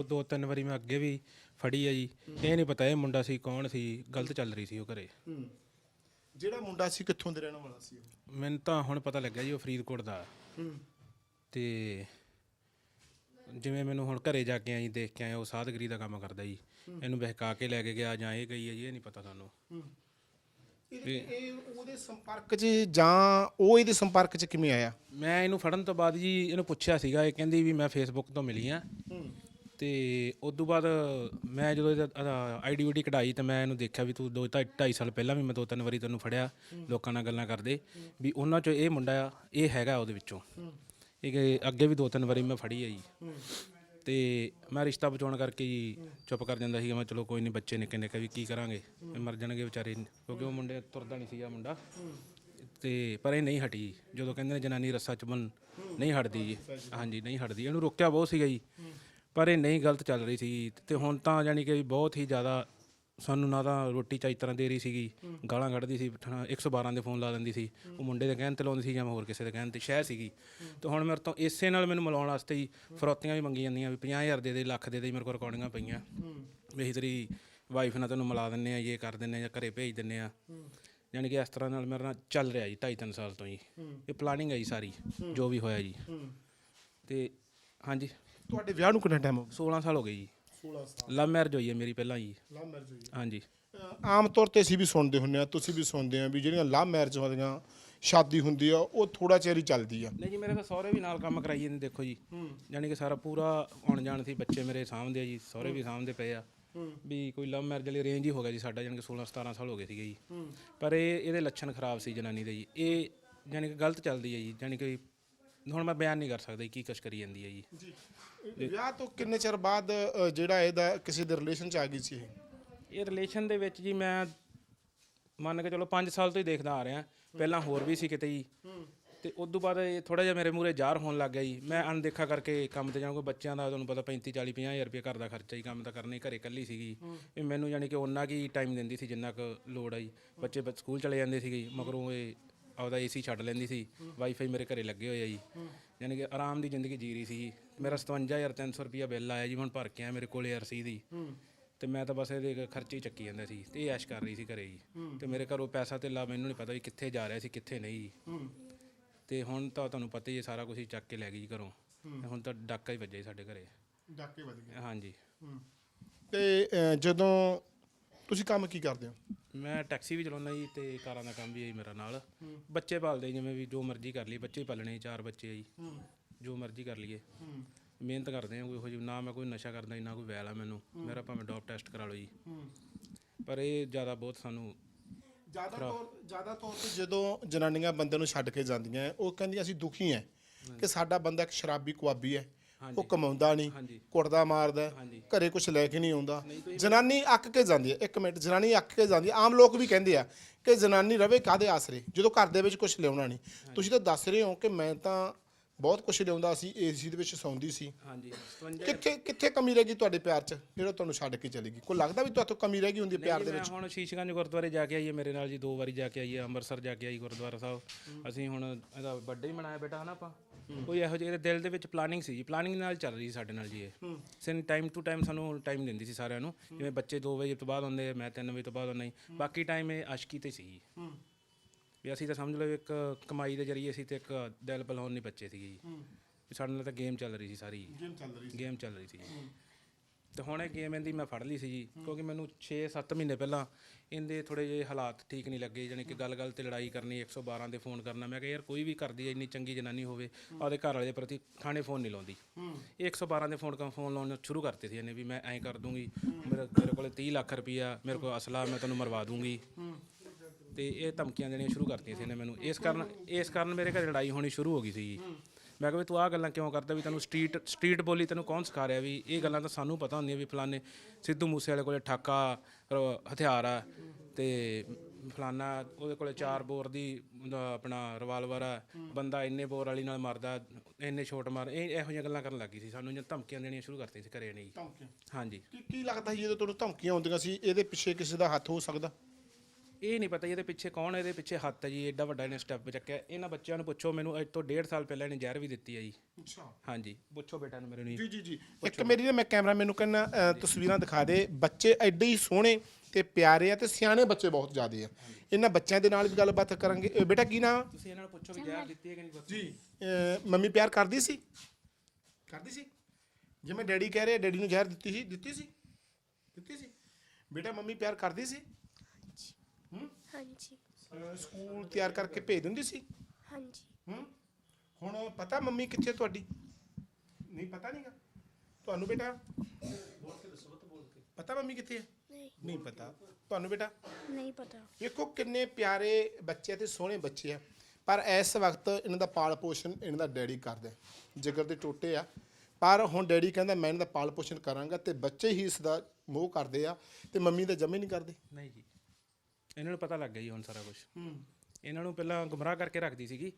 ਉਹ ਦੋ ਤਿੰਨ ਵਾਰੀ ਮੈਂ ਅੱਗੇ ਵੀ ਫੜੀ ਆ ਜੀ। ਇਹ ਨਹੀਂ ਪਤਾ ਇਹ ਮੁੰਡਾ ਸੀ ਕੌਣ ਸੀ ਗਲਤ ਚੱਲ ਰਹੀ ਸੀ ਉਹ ਘਰੇ। ਹੂੰ। ਜਿਹੜਾ ਮੁੰਡਾ ਸੀ ਕਿੱਥੋਂ ਦੇ ਰਹਿਣ ਵਾਲਾ ਸੀ ਉਹ? ਮੈਨੂੰ ਤਾਂ ਹੁਣ ਪਤਾ ਲੱਗਿਆ ਜੀ ਉਹ ਫਰੀਦਕੋਟ ਦਾ। ਹੂੰ। ਤੇ ਜਿਵੇਂ ਮੈਨੂੰ ਹੁਣ ਘਰੇ ਜਾ ਕੇ ਆਈ ਦੇਖ ਕੇ ਆਇਆ ਉਹ ਸਾਧਗਰੀ ਦਾ ਕੰਮ ਕਰਦਾ ਜੀ। ਇਹਨੂੰ ਬਹਿਕਾ ਕੇ ਲੈ ਕੇ ਗਿਆ ਜਾਂ ਇਹ ਗਈ ਹੈ ਜੀ ਇਹ ਨਹੀਂ ਪਤਾ ਸਾਨੂੰ। ਇਹ ਇਹ ਉਹਦੇ ਸੰਪਰਕ 'ਚ ਜਾਂ ਉਹ ਇਹਦੇ ਸੰਪਰਕ 'ਚ ਕਿਵੇਂ ਆਇਆ? ਮੈਂ ਇਹਨੂੰ ਫੜਨ ਤੋਂ ਬਾਅਦ ਜੀ ਇਹਨੂੰ ਪੁੱਛਿਆ ਸੀਗਾ ਇਹ ਕਹਿੰਦੀ ਵੀ ਮੈਂ ਫੇਸਬੁੱਕ ਤੋਂ ਮਿਲੀ ਆ। ਹੂੰ। ਤੇ ਉਸ ਤੋਂ ਬਾਅਦ ਮੈਂ ਜਦੋਂ ਇਹਦਾ ਆਈਡੀ ਵੀਡੀ ਕਢਾਈ ਤਾਂ ਮੈਂ ਇਹਨੂੰ ਦੇਖਿਆ ਵੀ ਤੂੰ ਦੋ ਢਾਈ ਢਾਈ ਸਾਲ ਪਹਿਲਾਂ ਵੀ ਮੈਂ ਦੋ ਤਿੰਨ ਵਾਰੀ ਤੈਨੂੰ ਫੜਿਆ ਲੋਕਾਂ ਨਾਲ ਗੱਲਾਂ ਕਰਦੇ ਵੀ ਉਹਨਾਂ ਚੋਂ ਇਹ ਮੁੰਡਾ ਆ, ਇਹ ਹੈਗਾ ਉਹਦੇ ਵਿੱਚੋਂ। ਇਹ ਕਿ ਅੱਗੇ ਵੀ ਦੋ ਤਿੰਨ ਵਾਰੀ ਮੈਂ ਫੜੀ ਆ ਜੀ। ਤੇ ਮੈਂ ਰਿਸ਼ਤਾ ਬਚਾਉਣ ਕਰਕੇ ਜੀ ਚੁੱਪ ਕਰ ਜਾਂਦਾ ਸੀਗਾ, ਮੈਂ ਚਲੋ ਕੋਈ ਨਹੀਂ ਬੱਚੇ ਨਿੱਕੇ ਨਿੱਕੇ ਵੀ ਕੀ ਕਰਾਂਗੇ? ਇਹ ਮਰ ਜਾਣਗੇ ਵਿਚਾਰੇ, ਕਿਉਂਕਿ ਉਹ ਮੁੰਡੇ ਤੁਰਦਾ ਨਹੀਂ ਸੀਗਾ ਮੁੰਡਾ। ਤੇ ਪਰ ਇਹ ਨਹੀਂ ਹਟੀ ਜਦੋਂ ਕਹਿੰਦੇ ਨੇ ਜਨਾਨੀ ਰੱਸਾ ਚੁੰਮਣ ਨਹੀਂ ਹਟਦੀ ਜੀ। ਹਾਂਜੀ, ਨਹੀਂ ਹਟਦੀ। ਇਹਨੂੰ ਰੋਕਿਆ ਬਹੁਤ ਸੀਗਾ ਜੀ। ਪਰ ਇਹ ਨਹੀਂ ਗਲਤ ਚੱਲ ਰਹੀ ਸੀ ਤੇ ਹੁਣ ਤਾਂ ਯਾਨੀ ਕਿ ਬਹੁਤ ਹੀ ਜ਼ਿਆਦਾ ਸਾਨੂੰ ਨਾ ਤਾਂ ਰੋਟੀ ਚਾਈ ਤਰ੍ਹਾਂ ਦੇ ਰਹੀ ਸੀਗੀ, ਗਾਲਾਂ ਕੱਢਦੀ ਸੀ, ਠਾ- 112 ਦੇ ਫੋਨ ਲਾ ਦਿੰਦੀ ਸੀ, ਉਹ ਮੁੰਡੇ ਦੇ ਕਹਿਣ ਤੇ ਲਾਉਂਦੀ ਸੀ ਜਾਂ ਹੋਰ ਕਿਸੇ ਦੇ ਕਹਿਣ ਤੇ ਸ਼ਹਿ ਸੀਗੀ। ਤੇ ਹੁਣ ਮੇਰੇ ਤੋਂ ਇਸੇ ਨਾਲ ਮੈਨੂੰ ਮਿਲਾਉਣ ਵਾਸਤੇ ਹੀ ਫਰੋਤੀਆਂ ਵੀ ਮੰਗੀ ਜਾਂਦੀਆਂ ਵੀ 50000 ਦੇ ਦੇ, ਲੱਖ ਦੇ ਦੇ ਮੇਰੇ ਕੋਲ ਰਿਕਾਰਡਿੰਗਾਂ ਪਈਆਂ। ਵੀ ਤੇਰੀ ਵਾਈਫ ਨਾਲ ਤੈਨੂੰ ਮਿਲਾ ਦਿੰਨੇ ਆ ਇਹ ਕਰ ਦਿੰਨੇ ਆ ਜਾਂ ਘਰੇ ਭੇਜ ਦਿੰਨੇ ਆ ਯਾਨੀ ਕਿ ਇਸ ਤਰ੍ਹਾਂ ਨਾਲ ਮੇਰੇ ਨਾਲ ਚੱਲ ਰਿਹਾ ਜੀ 2.5 3 ਸਾਲ ਤੋਂ ਜੀ ਇਹ ਪਲਾਨਿੰਗ ਹੈ ਜੀ ਸਾਰੀ, ਜੋ ਵੀ ਹੋਇਆ ਜੀ। ਤੇ ਹਾਂਜੀ। ਤੁਹਾਡੇ ਵਿਆਹ ਨੂੰ ਕਿੰਨਾ ਟਾਈਮ ਹੋ 16 ਸਾਲ ਹੋ ਗਏ ਜੀ। 16 ਸਾਲ। ਲਵ ਮੈਰਿਜ ਹੋਈ ਹੈ ਮੇਰੀ ਪਹਿਲਾਂ ਜੀ। ਲਵ ਮੈਰਿਜ ਹੋਈ ਹਾਂਜੀ। ਆਮ ਤੌਰ ਤੇ ਅਸੀਂ ਵੀ ਸੁਣਦੇ ਹੁੰਨੇ ਆ ਤੁਸੀਂ ਵੀ ਸੁਣਦੇ ਆ ਵੀ ਜਿਹੜੀਆਂ ਲਵ ਮੈਰਿਜ ਹੁੰਦੀਆਂ ਸ਼ਾਦੀ ਹੁੰਦੀ ਆ ਉਹ ਥੋੜਾ ਚਿਰ ਹੀ ਚੱਲਦੀ ਆ। ਨਹੀਂ ਜੀ ਮੇਰੇ ਤਾਂ ਸਹੁਰੇ ਵੀ ਨਾਲ ਕੰਮ ਕਰਾਈ ਜਾਂਦੇ ਦੇਖੋ ਜੀ। ਯਾਨੀ ਕਿ ਸਾਰਾ ਪੂਰਾ ਆਉਣ ਜਾਣ ਸੀ ਬੱਚੇ ਮੇਰੇ ਸਾਹਮਣੇ ਆ ਜੀ ਸਹੁਰੇ ਵੀ ਸਾਹਮਣੇ ਪਏ ਆ। ਵੀ ਕੋਈ ਲਵ ਮੈਰਿਜ ਵਾਲੀ ਰੇਂਜ ਹੀ ਹੋ ਗਿਆ ਜੀ ਸਾਡਾ ਯਾਨੀ ਕਿ 16 17 ਸਾਲ ਹੋ ਗਏ ਸੀਗੇ ਜੀ। ਪਰ ਇਹ ਇਹਦੇ ਲੱਛਣ ਖਰਾਬ ਸੀ ਜਨਾਨੀ ਦੇ ਜੀ। ਇਹ ਯਾਨੀ ਕਿ ਗਲਤ ਚੱਲਦੀ ਹੈ ਜੀ ਯਾਨੀ ਕਿ ਹੁਣ ਮੈਂ ਬਿਆਨ ਨਹੀਂ ਕਰ ਸਕਦਾ ਜੀ ਕੀ ਕੁਛ ਕਰੀ ਜਾਂਦੀ ਹੈ ਜੀ। ਜੀ। ਵਿਆਹ ਤੋਂ ਕਿੰਨੇ ਚਿਰ ਬਾਅਦ ਅ, ਜਿਹੜਾ ਇਹਦਾ ਕਿਸੇ ਦੇ ਰਿਲੇਸ਼ਨ ਚ ਆ ਗਈ ਸੀ ਇਹ? ਇਹ ਰਿਲੇਸ਼ਨ ਦੇ ਵਿੱਚ ਜੀ ਮੈਂ ਮੰਨ ਕੇ ਚਲੋ 5 ਸਾਲ ਤੋਂ ਹੀ ਦੇਖਦਾ ਆ ਰਿਹਾ। ਪਹਿਲਾਂ ਹੋਰ ਵੀ ਸੀ ਕਿਤੇ ਜੀ। ਤੇ ਉਸ ਤੋਂ ਬਾਅਦ ਇਹ ਥੋੜਾ ਜਿਹਾ ਮੇਰੇ ਮੂਰੇ ਜ਼ਾਹਰ ਹੋਣ ਲੱਗ ਗਿਆ ਜੀ। ਮੈਂ ਅਣਦੇਖਾ ਕਰਕੇ ਕੰਮ ਤੇ ਕੋਈ ਬੱਚਿਆਂ ਦਾ ਤੁਹਾਨੂੰ ਪਤਾ 35 40 50 ਹਜ਼ਾਰ ਰੁਪਏ ਘਰ ਦਾ ਖਰਚਾ ਹੀ ਕੰਮ ਤਾਂ ਕਰਨਾ ਘਰੇ ਇਕੱਲੀ ਸੀਗੀ ਇਹ ਮੈਨੂੰ ਯਾਨੀ ਕਿ ਉਹਨਾਂ ਕੀ ਟਾਈਮ ਦਿੰਦੀ ਸੀ ਜਿੰਨਾ ਕੁ ਲੋੜ ਆਈ ਬੱਚੇ ਬ- ਸਕੂਲ ਚਲੇ ਜਾਂਦੇ ਸੀਗੇ ਜੀ, ਮਗਰੋਂ ਇਹ ਆਪਦਾ ਏਸੀ ਛੱਡ ਲੈਂਦੀ ਸੀ ਵਾਈਫਾਈ ਮੇਰੇ ਘਰੇ ਲੱਗੇ ਹੋਏ ਆ ਜੀ। ਯਾਨੀ ਕਿ ਆਰਾਮ ਦੀ ਜ਼ਿੰਦਗੀ ਜੀ ਰਹੀ ਸੀ ਮੇਰਾ 57300 ਰੁਪਿਆ ਬਿੱਲ ਆਇਆ ਜੀ ਹੁਣ ਭਰ ਕੇ ਆ ਮੇਰੇ ਕੋਲੇ ਆਰਸੀ ਦੀ। ਤੇ ਮੈਂ ਤਾਂ ਬਸ ਇਹਦੇ ਖਰਚੇ ਹੀ ਚੱਕੀ ਜਾਂਦਾ ਸੀ ਤੇ ਇਹ ਐਸ਼ ਕਰ ਰਹੀ ਸੀ ਘਰੇ ਜੀ। ਤੇ ਮੇਰੇ ਘਰੋਂ ਪੈਸਾ ਤੇ ਲਾ ਮੈਨੂੰ ਨਹੀਂ ਪਤਾ ਵੀ ਕਿੱਥੇ ਜਾ ਰਿਹਾ ਸੀ ਕਿੱਥੇ ਨਹੀਂ ਜੀ। ਤੇ ਹੁਣ ਤਾਂ ਤੁਹਾਨੂੰ ਪਤਾ ਹੀ ਹੈ ਸਾਰਾ ਕੁਝ ਹੀ ਚੱਕ ਕੇ ਲੈ ਗਈ ਜੀ ਘਰੋਂ। ਤੇ ਹੁਣ ਤਾਂ ਡਾਕਾ ਹੀ ਵੱਜਿਆ ਜੀ ਸਾਡੇ ਘਰੇ। ਡਾਕੇ ਵੱਜ ਗਏ ਹਾਂਜੀ। ਤੇ ਜਦੋਂ ਤੁਸੀਂ ਕੰਮ ਕੀ ਕਰਦੇ ਹੋ? ਮੈਂ ਟੈਕਸੀ ਵੀ ਚਲਾਉਂਦਾ ਜੀ ਤੇ ਕਾਰਾਂ ਦਾ ਕੰਮ ਵੀ ਹੈ ਜੀ ਮੇਰਾ ਨਾਲ। ਬੱਚੇ ਪਾਲਦੇ ਜਿਵੇਂ ਵੀ ਜੋ ਮਰਜ਼ੀ ਕਰ ਲਈ ਬੱਚੇ ਪਾਲਣੇ ਚਾਰ ਬੱਚੇ ਆ ਜੀ। ਜੋ ਮਰਜ਼ੀ ਕਰ ਲਈਏ। ਮਿਹਨਤ ਕਰਦੇ ਆ ਕੋਈ ਇਹੋ ਜਿਹੀ ਨਾ ਮੈਂ ਕੋਈ ਨਸ਼ਾ ਕਰਦਾ ਜੀ, ਨਾ ਕੋਈ ਵੈਲ ਆ ਮੈਨੂੰ। ਮੇਰਾ ਭਾਵੇਂ ਡੋਪ ਟੈਸਟ ਕਰਾ ਲਓ ਜੀ। ਪਰ ਇਹ ਜ਼ਿਆਦਾ ਬਹੁਤ ਸਾਨੂੰ ਜ਼ਿਆਦਾ ਤੌਰ ਜ਼ਿਆਦਾ ਤੌਰ ਤੇ ਜਦੋਂ ਜਨਾਨੀਆਂ ਬੰਦੇ ਨੂੰ ਛੱਡ ਕੇ ਜਾਂਦੀਆਂ ਉਹ ਕਹਿੰਦੀਆਂ ਅਸੀਂ ਦੁਖੀ ਹੈ ਕਿ ਸਾਡਾ ਬੰਦਾ ਇੱਕ ਸ਼ਰਾਬੀ ਕੁਆਬੀ ਹੈ ਉਹ ਕਮਾਉਂਦਾ ਨਹੀਂ ਕੁੱਟਦਾ ਮਾਰਦਾ ਘਰੇ ਕੁਝ ਲੈ ਕੇ ਨਹੀਂ ਆਉਂਦਾ। ਜਨਾਨੀ ਅੱਕ ਕੇ ਜਾਂਦੀ ਹੈ ਇੱਕ ਮਿੰਟ ਜਨਾਨੀ ਅੱਕ ਕੇ ਜਾਂਦੀ ਹੈ। ਆਮ ਲੋਕ ਵੀ ਕਹਿੰਦੇ ਆ ਕਿ ਜਨਾਨੀ ਰਵੇ ਕਾਦੇ ਆਸਰੇ? ਜਦੋਂ ਘਰ ਦੇ ਵਿੱਚ ਕੁਝ ਲਿਆਉਣਾ ਨਹੀਂ। ਤੁਸੀਂ ਤਾਂ ਦੱਸ ਰਹੇ ਹੋ ਕਿ ਮੈਂ ਤਾਂ ਬਹੁਤ ਕੁਝ ਲਿਆਉਂਦਾ ਸੀ ਏਸੀ ਦੇ ਵਿੱਚ ਸੌਂਦੀ ਸੀ। ਹਾਂਜੀ 57 ਕਿੱਥੇ ਕਿੱਥੇ ਕਮੀ ਰਹਿ ਗਈ ਤੁਹਾਡੇ ਪਿਆਰ 'ਚ? ਜਿਹੜਾ ਤੁਹਾਨੂੰ ਛੱਡ ਕੇ ਚਲੀ ਗਈ। ਕੋਈ ਲੱਗਦਾ ਵੀ ਤੁਹਾਤੋਂ ਕਮੀ ਰਹਿ ਗਈ ਹੁੰਦੀ ਪਿਆਰ ਦੇ ਮੈਂ ਵਿੱਚ? ਹੁਣ ਸ਼ੀਸ਼ਗੰਜ ਗੁਰਦੁਆਰੇ ਜਾ ਕੇ ਆਈਏ ਮੇਰੇ ਨਾਲ ਜੀ ਦੋ ਵਾਰੀ ਜਾ ਕੇ ਆਈਏ ਅੰਮ੍ਰਿਤਸਰ ਜਾ ਕੇ ਆਈ ਗੁਰਦੁਆਰਾ ਸਾਹਿਬ। ਅਸੀਂ ਹੁਣ ਇਹਦਾ ਬਰਥਡੇ ਹੀ ਮਨਾਇਆ ਬੇਟਾ ਹਨਾ ਆਪਾਂ? ਕੋਈ ਇਹੋ ਜਿਹੇ ਦਿਲ ਦੇ ਵਿੱਚ ਪਲਾਨਿੰਗ ਸੀ ਜੀ। ਪਲਾਨਿੰਗ ਨਾਲ ਚੱਲ ਰਹੀ ਸੀ ਸਾਡੇ ਨਾਲ ਜੀ ਇਹ। ਸਿਨ ਟਾਈਮ ਟੂ ਟਾਈਮ ਸਾਨੂੰ ਟਾਈਮ ਦਿੰਦੀ ਸੀ ਸਾਰਿਆਂ ਨੂੰ। ਜਿਵੇਂ ਬੱਚੇ 2 ਵਜੇ ਤੋਂ ਬਾਅਦ ਹੁੰਦੇ ਮੈਂ 3 ਵਜੇ ਤੋਂ ਬਾਅਦ ਹੁੰਦਾ ਜੀ। ਬਾਕੀ ਟਾਈਮ ਇਹ ਆਸ਼ਕੀ ਤੇ ਸੀ ਜੀ। ਵੀ ਅਸੀਂ ਤਾਂ ਸਮਝ ਲਓ ਇੱਕ ਕਮਾਈ ਦੇ ਜਰੀਏ ਅਸੀਂ ਤੇ ਇੱਕ ਦਿਲ ਬਲਾਉਣ ਨਹੀਂ ਬੱਚੇ ਸੀਗੇ ਜੀ। ਵੀ ਸਾਡੇ ਨਾਲ ਤਾਂ ਗੇਮ ਚੱਲ ਰਹੀ ਸੀ ਸਾਰੀ। ਗੇਮ ਚੱਲ ਰਹੀ ਗੇਮ ਚੱਲ ਰਹੀ ਸੀ ਜੀ। ਤੇ ਹੁਣ ਇਹ ਗੇਮ ਇਹਦੀ ਮੈਂ ਫੜ ਲਈ ਸੀ ਜੀ ਕਿਉਂਕਿ ਮੈਨੂੰ 6-7 ਮਹੀਨੇ ਪਹਿਲਾਂ ਇਹਦੇ ਥੋੜੇ ਜਿਹੇ ਹਾਲਾਤ ਠੀਕ ਨਹੀਂ ਲੱਗੇ ਜਾਣੀ ਕਿ ਗੱਲ-ਗੱਲ ਤੇ ਲੜਾਈ ਕਰਨੀ 112 ਤੇ ਫੋਨ ਕਰਨਾ ਮੈਂ ਕਿਹਾ ਯਾਰ ਕੋਈ ਵੀ ਕਰਦੀ ਹੈ ਇੰਨੀ ਚੰਗੀ ਜਨਾਨੀ ਹੋਵੇ ਆਪਦੇ ਘਰ ਵਾਲੇ ਦੇ ਪ੍ਰਤੀ ਥਾਣੇ ਫੋਨ ਨਹੀਂ ਲਾਉਂਦੀ। ਇਹ 112 ਦੇ ਫੋਨ ਕਰ ਫੋਨ ਲਾਉਣੇ ਸ਼ੁਰੂ ਕਰਤੇ ਸੀ ਇਹਨੇ ਵੀ ਮੈਂ ਐਂ ਕਰ ਦੂੰਗੀ ਮੇਰੇ ਮੇਰੇ ਕੋਲੇ 30 ਲੱਖ ਰੁਪਈਆ ਮੇਰੇ ਕੋਲ ਅਸਲਾ ਮੈਂ ਤੈਨੂੰ ਮਰਵਾ ਦੂੰਗੀ। ਤੇ ਇਹ ਧਮਕੀਆਂ ਦੇਣੀਆਂ ਸ਼ੁਰੂ ਕਰਤੀਆਂ ਸੀ ਇਹਨੇ ਮੈਨੂੰ। ਇਸ ਕਾਰਨ ਇਸ ਕਾਰਨ ਮੇਰੇ ਘਰ ਲੜਾਈ ਹੋਣੀ ਸ਼ੁਰੂ ਹੋ ਗਈ ਸੀ ਜੀ। ਮੈਂ ਕਿਹਾ ਵੀ ਤੂੰ ਆਹ ਗੱਲਾਂ ਕਿਉਂ ਕਰਦਾ ਵੀ ਤੈਨੂੰ ਸਟਰੀਟ ਸਟਰੀਟ ਬੋਲੀ ਤੈਨੂੰ ਕੌਣ ਸਿਖਾ ਰਿਹਾ ਵੀ ਇਹ ਗੱਲਾਂ ਤਾਂ ਸਾਨੂੰ ਪਤਾ ਹੁੰਦੀਆਂ ਵੀ ਫਲਾਣੇ ਸਿੱਧੂ ਮੂਸੇ ਵਾਲੇ ਕੋਲੇ ਠਾਕਾ ਹਥਿਆਰ ਆ ਤੇ ਫਲਾਨਾ ਉਹਦੇ ਕੋਲੇ ਚਾਰ ਬੋਰ ਦੀ ਆਪਣਾ ਰਿਵਾਲਵਰ ਆ ਬੰਦਾ ਇੰਨੇ ਬੋਰ ਵਾਲੀ ਨਾਲ ਮਾਰਦਾ ਇੰਨੇ ਛੋਟ ਮਾਰ ਇਹ ਇਹੋ ਜਿਹੀਆਂ ਗੱਲਾਂ ਕਰਨ ਲੱਗੀ ਸੀ ਸਾਨੂੰ ਜਾਂ ਧਮਕੀਆਂ ਦੇਣੀਆਂ ਸ਼ੁਰੂ ਕਰਤੀਆਂ ਸੀ ਘਰੇ ਨਹੀਂ। ਧਮਕੀਆਂ? ਹਾਂਜੀ। ਕੀ ਕੀ ਲੱਗਦਾ ਸੀ ਜਦੋਂ ਤੁਹਾਨੂੰ ਧਮਕੀਆਂ ਆਉਂਦੀਆਂ ਸੀ ਇਹਦੇ ਪਿੱਛੇ ਕਿਸੇ ਦਾ ਹੱਥ ਹੋ ਸਕਦਾ? ਇਹ ਨਹੀਂ ਪਤਾ ਜੀ ਇਹਦੇ ਪਿੱਛੇ ਕੌਣ ਹੈ ਇਹਦੇ ਪਿੱਛੇ ਹੱਥ ਹੈ ਜੀ ਐਡਾ ਵੱਡਾ ਇਹਨੇ ਸਟੈਪ ਚੱਕਿਆ। ਇਹਨਾਂ ਬੱਚਿਆਂ ਨੂੰ ਪੁੱਛੋ ਮੈਨੂੰ ਅੱਜ ਤੋਂ ਡੇਢ ਸਾਲ ਪਹਿਲਾਂ ਇਹਨੇ ਜ਼ਹਿਰ ਵੀ ਦਿੱਤੀ ਹੈ ਜੀ। ਅੱਛਾ। ਹਾਂਜੀ ਪੁੱਛੋ ਬੇਟਾ ਨੂੰ ਮੇਰੇ ਨੂੰ ਜੀ। ਜੀ ਜੀ ਜੀ। ਇੱਕ ਮੇਰੀ ਨਾ ਮੈਂ ਕੈਮਰਾਮੈਨ ਨੂੰ ਕਹਿੰਦਾ ਅ, ਤਸਵੀਰਾਂ ਦਿਖਾ ਦੇ। ਬੱਚੇ ਐਡੇ ਹੀ ਸੋਹਣੇ ਤੇ ਪਿਆਰੇ ਆ ਤੇ ਸਿਆਣੇ ਬੱਚੇ ਬਹੁਤ ਜ਼ਿਆਦੇ ਆ। ਇਹਨਾਂ ਬੱਚਿਆਂ ਦੇ ਨਾਲ ਵੀ ਗੱਲਬਾਤ ਕਰਾਂਗੇ। ਅ, ਬੇਟਾ ਕੀ ਨਾਮ ਤੁਸੀਂ ਇਹਨਾਂ ਨੂੰ ਪੁੱਛੋ ਵੀ ਜ਼ਹਿਰ ਦਿੱਤੀ ਹੈ ਕਿ ਨਹੀਂ ਜੀ। ਮੰਮੀ ਪਿਆਰ ਕਰਦੀ ਸੀ? ਕਰਦੀ ਸੀ? ਜਿਵੇਂ ਡੈਡੀ ਕਹਿ ਰਹੇ ਡੈਡੀ ਨੂੰ ਜ਼ਹਿਰ ਦਿੱਤੀ ਸੀ ਦਿੱਤੀ ਸੀ? ਦਿੱਤੀ ਸੀ। ਬੇਟਾ ਮੰਮੀ ਪਿਆਰ ਕਰਦੀ ਸੀ? ਹੂੰ? ਹਾਂਜੀ। ਅ, ਸਕੂਲ ਤਿਆਰ ਕਰਕੇ ਭੇਜ ਦਿੰਦੀ ਸੀ? ਹਾਂਜੀ। ਹੂੰ? ਹੁਣ ਪਤਾ ਮੰਮੀ ਕਿੱਥੇ ਤੁਹਾਡੀ? ਨਹੀਂ ਪਤਾ ਨਹੀਂਗਾ ਤੁਹਾਨੂੰ ਬੇਟਾ? ਪਤਾ ਮੰਮੀ ਕਿੱਥੇ ਹੈ ਨਹੀਂ। ਨਹੀਂ ਪਤਾ। ਤੁਹਾਨੂੰ ਬੇਟਾ? ਨਹੀਂ ਪਤਾ। ਵੇਖੋ ਕਿੰਨੇ ਪਿਆਰੇ ਬੱਚੇ ਤੇ ਸੋਹਣੇ ਬੱਚੇ ਆ। ਪਰ ਇਸ ਵਕਤ ਇਹਨਾਂ ਦਾ ਪਾਲ ਪੋਸ਼ਣ ਇਹਨਾਂ ਦਾ ਡੈਡੀ ਕਰਦਾ ਹੈ। ਜਿਗਰ ਦੇ ਟੋਟੇ ਆ। ਪਰ ਹੁਣ ਡੈਡੀ ਕਹਿੰਦਾ ਮੈਂ ਇਹਨਾਂ ਦਾ ਪਾਲ ਪੋਸ਼ਣ ਕਰਾਂਗਾ ਤੇ ਬੱਚੇ ਹੀ ਇਸ ਦਾ ਮੋਹ ਕਰਦੇ ਆ ਤੇ ਮੰਮੀ ਦਾ ਜਮੇ ਨਹੀਂ ਕਰਦੇ। ਨਹੀਂ ਜੀ। ਇਹਨਾਂ ਨੂੰ ਪਤਾ ਲੱਗ ਗਿਆ ਜੀ ਹੁਣ ਸਾਰਾ ਕੁਝ ਹੂੰ। ਇਹਨਾਂ ਨੂੰ ਪਹਿਲਾਂ ਗੁੰਮਰਾਹ ਕਰਕੇ ਰੱਖਦੀ ਸੀਗੀ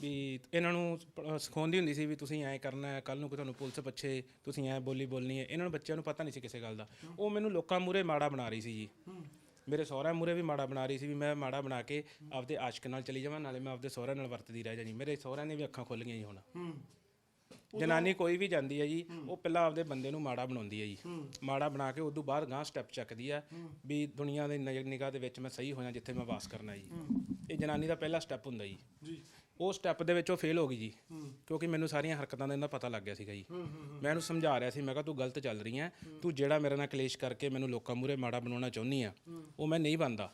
ਵੀ ਇਹਨਾਂ ਨੂੰ ਪ- ਸਿਖਾਉਂਦੀ ਹੁੰਦੀ ਸੀ ਵੀ ਤੁਸੀਂ ਐਂ ਕਰਨਾ ਹੈ ਕੱਲ ਨੂੰ ਕੋਈ ਤੁਹਾਨੂੰ ਪੁਲਿਸ ਪੁੱਛੇ ਤੁਸੀਂ ਐਂ ਬੋਲੀ ਬੋਲਣੀ ਹੈ। ਇਹਨਾਂ ਨੂੰ ਬੱਚਿਆਂ ਨੂੰ ਪਤਾ ਨਹੀਂ ਸੀ ਕਿਸੇ ਗੱਲ ਦਾ। ਉਹ ਮੈਨੂੰ ਲੋਕਾਂ ਮੂਰੇ ਮਾੜਾ ਬਣਾ ਰਹੀ ਸੀ ਜੀ। ਮੇਰੇ ਸਹੁਰਾ ਮੂਰੇ ਵੀ ਮਾੜਾ ਬਣਾ ਰਹੀ ਸੀ ਵੀ ਮੈਂ ਮਾੜਾ ਬਣਾ ਕੇ ਆਪਦੇ ਆਸ਼ਕ ਨਾਲ ਚਲੀ ਜਾਵਾਂ ਨਾਲੇ ਮੈਂ ਆਪਦੇ ਸਹੁਰਿਆਂ ਨਾਲ ਵਰਤਦੀ ਰਹਿ ਜਾਣੀ। ਮੇਰੇ ਸਹੁਰਿਆਂ ਨੇ ਵੀ ਅੱਖਾਂ ਖੁੱਲ ਗਈਆਂ ਜੀ ਹੁਣ। ਜਨਾਨੀ ਕੋਈ ਵੀ ਜਾਂਦੀ ਹੈ ਜੀ ਉਹ ਪਹਿਲਾਂ ਆਪਦੇ ਬੰਦੇ ਨੂੰ ਮਾੜਾ ਬਣਾਉਂਦੀ ਹੈ ਜੀ। ਮਾੜਾ ਬਣਾ ਕੇ ਉਦੋਂ ਬਾਅਦ ਗਾਂ ਸਟੈਪ ਚੱਕਦੀ ਆ ਵੀ ਦੁਨੀਆ ਦੇ ਨਜ਼ਰ ਨਿਗਾਹ ਦੇ ਵਿੱਚ ਮੈਂ ਸਹੀ ਹੋਇਆ ਜਿੱਥੇ ਮੈਂ ਵਾਸ ਕਰਨਾ ਜੀ। ਇਹ ਜਨਾਨੀ ਦਾ ਪਹਿਲਾ ਸਟੈਪ ਹੁੰਦਾ ਜੀ। ਜੀ। ਉਹ ਸਟੈਪ ਦੇ ਵਿੱਚ ਉਹ ਫੇਲ ਹੋ ਗਈ ਜੀ। ਕਿਉਂਕਿ ਮੈਨੂੰ ਸਾਰੀਆਂ ਹਰਕਤਾਂ ਦਾ ਇਹਨਾਂ ਪਤਾ ਲੱਗ ਗਿਆ ਸੀਗਾ ਜੀ। ਮੈਂ ਉਹਨੂੰ ਸਮਝਾ ਰਿਹਾ ਸੀ ਮੈਂ ਕਿਹਾ ਤੂੰ ਗਲਤ ਚੱਲ ਰਹੀ ਹੈ। ਤੂੰ ਜਿਹੜਾ ਮੇਰੇ ਨਾਲ ਕਲੇਸ਼ ਕਰਕੇ ਮੈਨੂੰ ਲੋਕਾਂ ਮੂਰੇ ਮਾੜਾ ਬਣਾਉਣਾ ਚਾਹੁੰਦੀ ਆ ਉਹ ਮੈਂ ਨਹੀਂ ਬਣਦਾ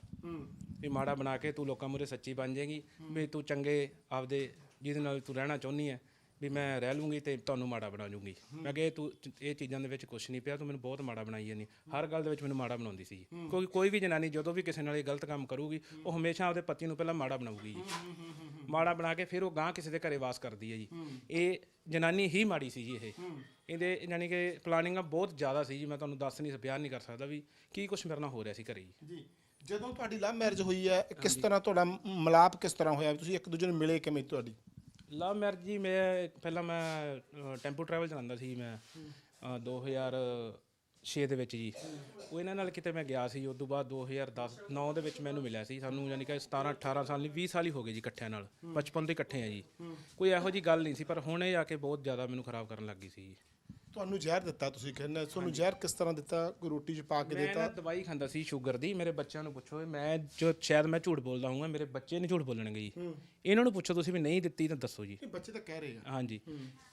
ਵੀ ਮਾੜਾ ਬਣਾ ਕੇ ਤੂੰ ਲੋਕਾਂ ਮੂਰੇ ਸੱਚੀ ਬਣ ਜਾਏਗੀ। ਵੀ ਤੂੰ ਚੰਗੇ ਆਪਦੇ ਜਿਹਦੇ ਨਾਲ ਤੂੰ ਰਹਿਣਾ ਚਾਹੁੰਦੀ ਹੈ। ਵੀ ਮੈਂ ਰਹਿ ਲੂੰਗੀ ਤੇ ਤੁਹਾਨੂੰ ਮਾੜਾ ਬਣਾ ਜੂੰਗੀ ਮੈਂ ਕਿਹਾ ਇਹ ਤੂੰ ਇਹ ਚੀਜ਼ਾਂ ਦੇ ਵਿੱਚ ਕੁਝ ਨਹੀਂ ਪਿਆ ਤੂੰ ਮੈਨੂੰ ਬਹੁਤ ਮਾੜਾ ਬਣਾਈ ਜਾਂਦੀ। ਹਰ ਗੱਲ ਦੇ ਵਿੱਚ ਮੈਨੂੰ ਮਾੜਾ ਬਣਾਉਂਦੀ ਸੀ। ਕੋਈ ਕੋਈ ਵੀ ਜਨਾਨੀ ਜਦੋਂ ਵੀ ਕਿਸੇ ਨਾਲ ਇਹ ਗਲਤ ਕੰਮ ਕਰੂਗੀ ਉਹ ਹਮੇਸ਼ਾ ਆਪਦੇ ਪਤੀ ਨੂੰ ਪਹਿਲਾਂ ਮਾੜਾ ਬਣਾਊਗੀ ਜੀ। ਮਾੜਾ ਬਣਾ ਕੇ ਫਿਰ ਉਹ ਗਾਂ ਕਿਸੇ ਦੇ ਘਰੇ ਵਾਸ ਕਰਦੀ ਹੈ ਜੀ। ਇਹ ਜਨਾਨੀ ਹੀ ਮਾੜੀ ਸੀ ਜੀ ਇਹ। ਇਹਦੇ ਯਾਨੀ ਕਿ ਪਲਾਨਿੰਗਾਂ ਬਹੁਤ ਜ਼ਿਆਦਾ ਸੀ ਜੀ ਮੈਂ ਤੁਹਾਨੂੰ ਦੱਸ ਨਹੀਂ ਬਿਆਨ ਨਹੀਂ ਕਰ ਸਕਦਾ ਵੀ ਕੀ ਕੁਝ ਮੇਰੇ ਨਾਲ ਹੋ ਰਿਹਾ ਸੀ ਘਰੇ ਜੀ। ਜਦੋਂ ਤੁਹਾਡੀ ਲਵ ਮੈਰਿਜ ਹੋਈ ਹੈ ਕਿਸ ਤਰ੍ਹਾਂ ਤੁਹਾਡਾ ਮਿਲਾਪ ਕਿਸ ਤਰ੍ਹਾਂ ਹੋਇਆ? ਤੁਸੀਂ ਇੱਕ ਦੂਜੇ ਨੂੰ ਮਿਲੇ ਕਿਵੇਂ ਤੁਹਾਡੀ? ਲਵ ਮੈਰਿਜ ਜੀ ਮੈਂ ਪਹਿਲਾਂ ਮੈਂ ਅ, ਟੈਂਪੂ ਟਰੈਵਲ ਚਲਾਉਂਦਾ ਸੀ ਮੈਂ ਅ, 2006 ਦੇ ਵਿੱਚ ਜੀ। ਉਹ ਇਹਨਾਂ ਨਾਲ ਕਿਤੇ ਮੈਂ ਗਿਆ ਸੀ ਉਸ ਤੋਂ ਬਾਅਦ 2010 9 ਦੇ ਵਿੱਚ ਮੈਨੂੰ ਮਿਲਿਆ ਸੀ। ਸਾਨੂੰ ਯਾਨੀ ਕਿ 17 18 ਸਾਲ ਨਹੀਂ 20 ਸਾਲ ਹੀ ਹੋ ਗਏ ਜੀ ਇਕੱਠਿਆਂ ਨਾਲ। ਬਚਪਨ ਤੋਂ ਇਕੱਠੇ ਆ ਜੀ। ਕੋਈ ਇਹੋ ਜੀ ਗੱਲ ਨਹੀਂ ਸੀ ਪਰ ਹੁਣ ਇਹ ਆ ਕੇ ਬਹੁਤ ਜ਼ਿਆਦਾ ਮੈਨੂੰ ਖਰਾਬ ਕਰਨ ਲੱਗ ਗਈ ਸੀ ਜੀ। ਤੁਹਾਨੂੰ ਜ਼ਹਿਰ ਦਿੱਤਾ ਤੁਸੀਂ ਕਹਿੰਦੇ ਤੁਹਾਨੂੰ ਜ਼ਹਿਰ ਕਿਸ ਤਰ੍ਹਾਂ ਦਿੱਤਾ? ਕੋਈ ਰੋਟੀ 'ਚ ਪਾ ਕੇ ਮੈਂ ਦਿੱਤਾ? ਦਵਾਈ ਖਾਂਦਾ ਸੀ ਸ਼ੂਗਰ ਦੀ ਮੇਰੇ ਬੱਚਿਆਂ ਨੂੰ ਪੁੱਛੋ ਮੈਂ ਜੋ ਸ਼ਾਇਦ ਮੈਂ ਝੂਠ ਬੋਲਦਾ ਹੂੰਗਾ ਮੇਰੇ ਬੱਚੇ ਨਹੀਂ ਝੂਠ ਬੋਲਣਗੇ ਜੀ। ਇਹਨਾਂ ਨੂੰ ਪੁੱਛੋ ਤੁਸੀਂ ਵੀ ਨਹੀਂ ਦਿੱਤੀ ਤਾਂ ਦੱਸੋ ਜੀ। ਇਹ ਬੱਚੇ ਤਾਂ ਕਹਿ ਰਹੇ ਆ। ਹਾਂਜੀ।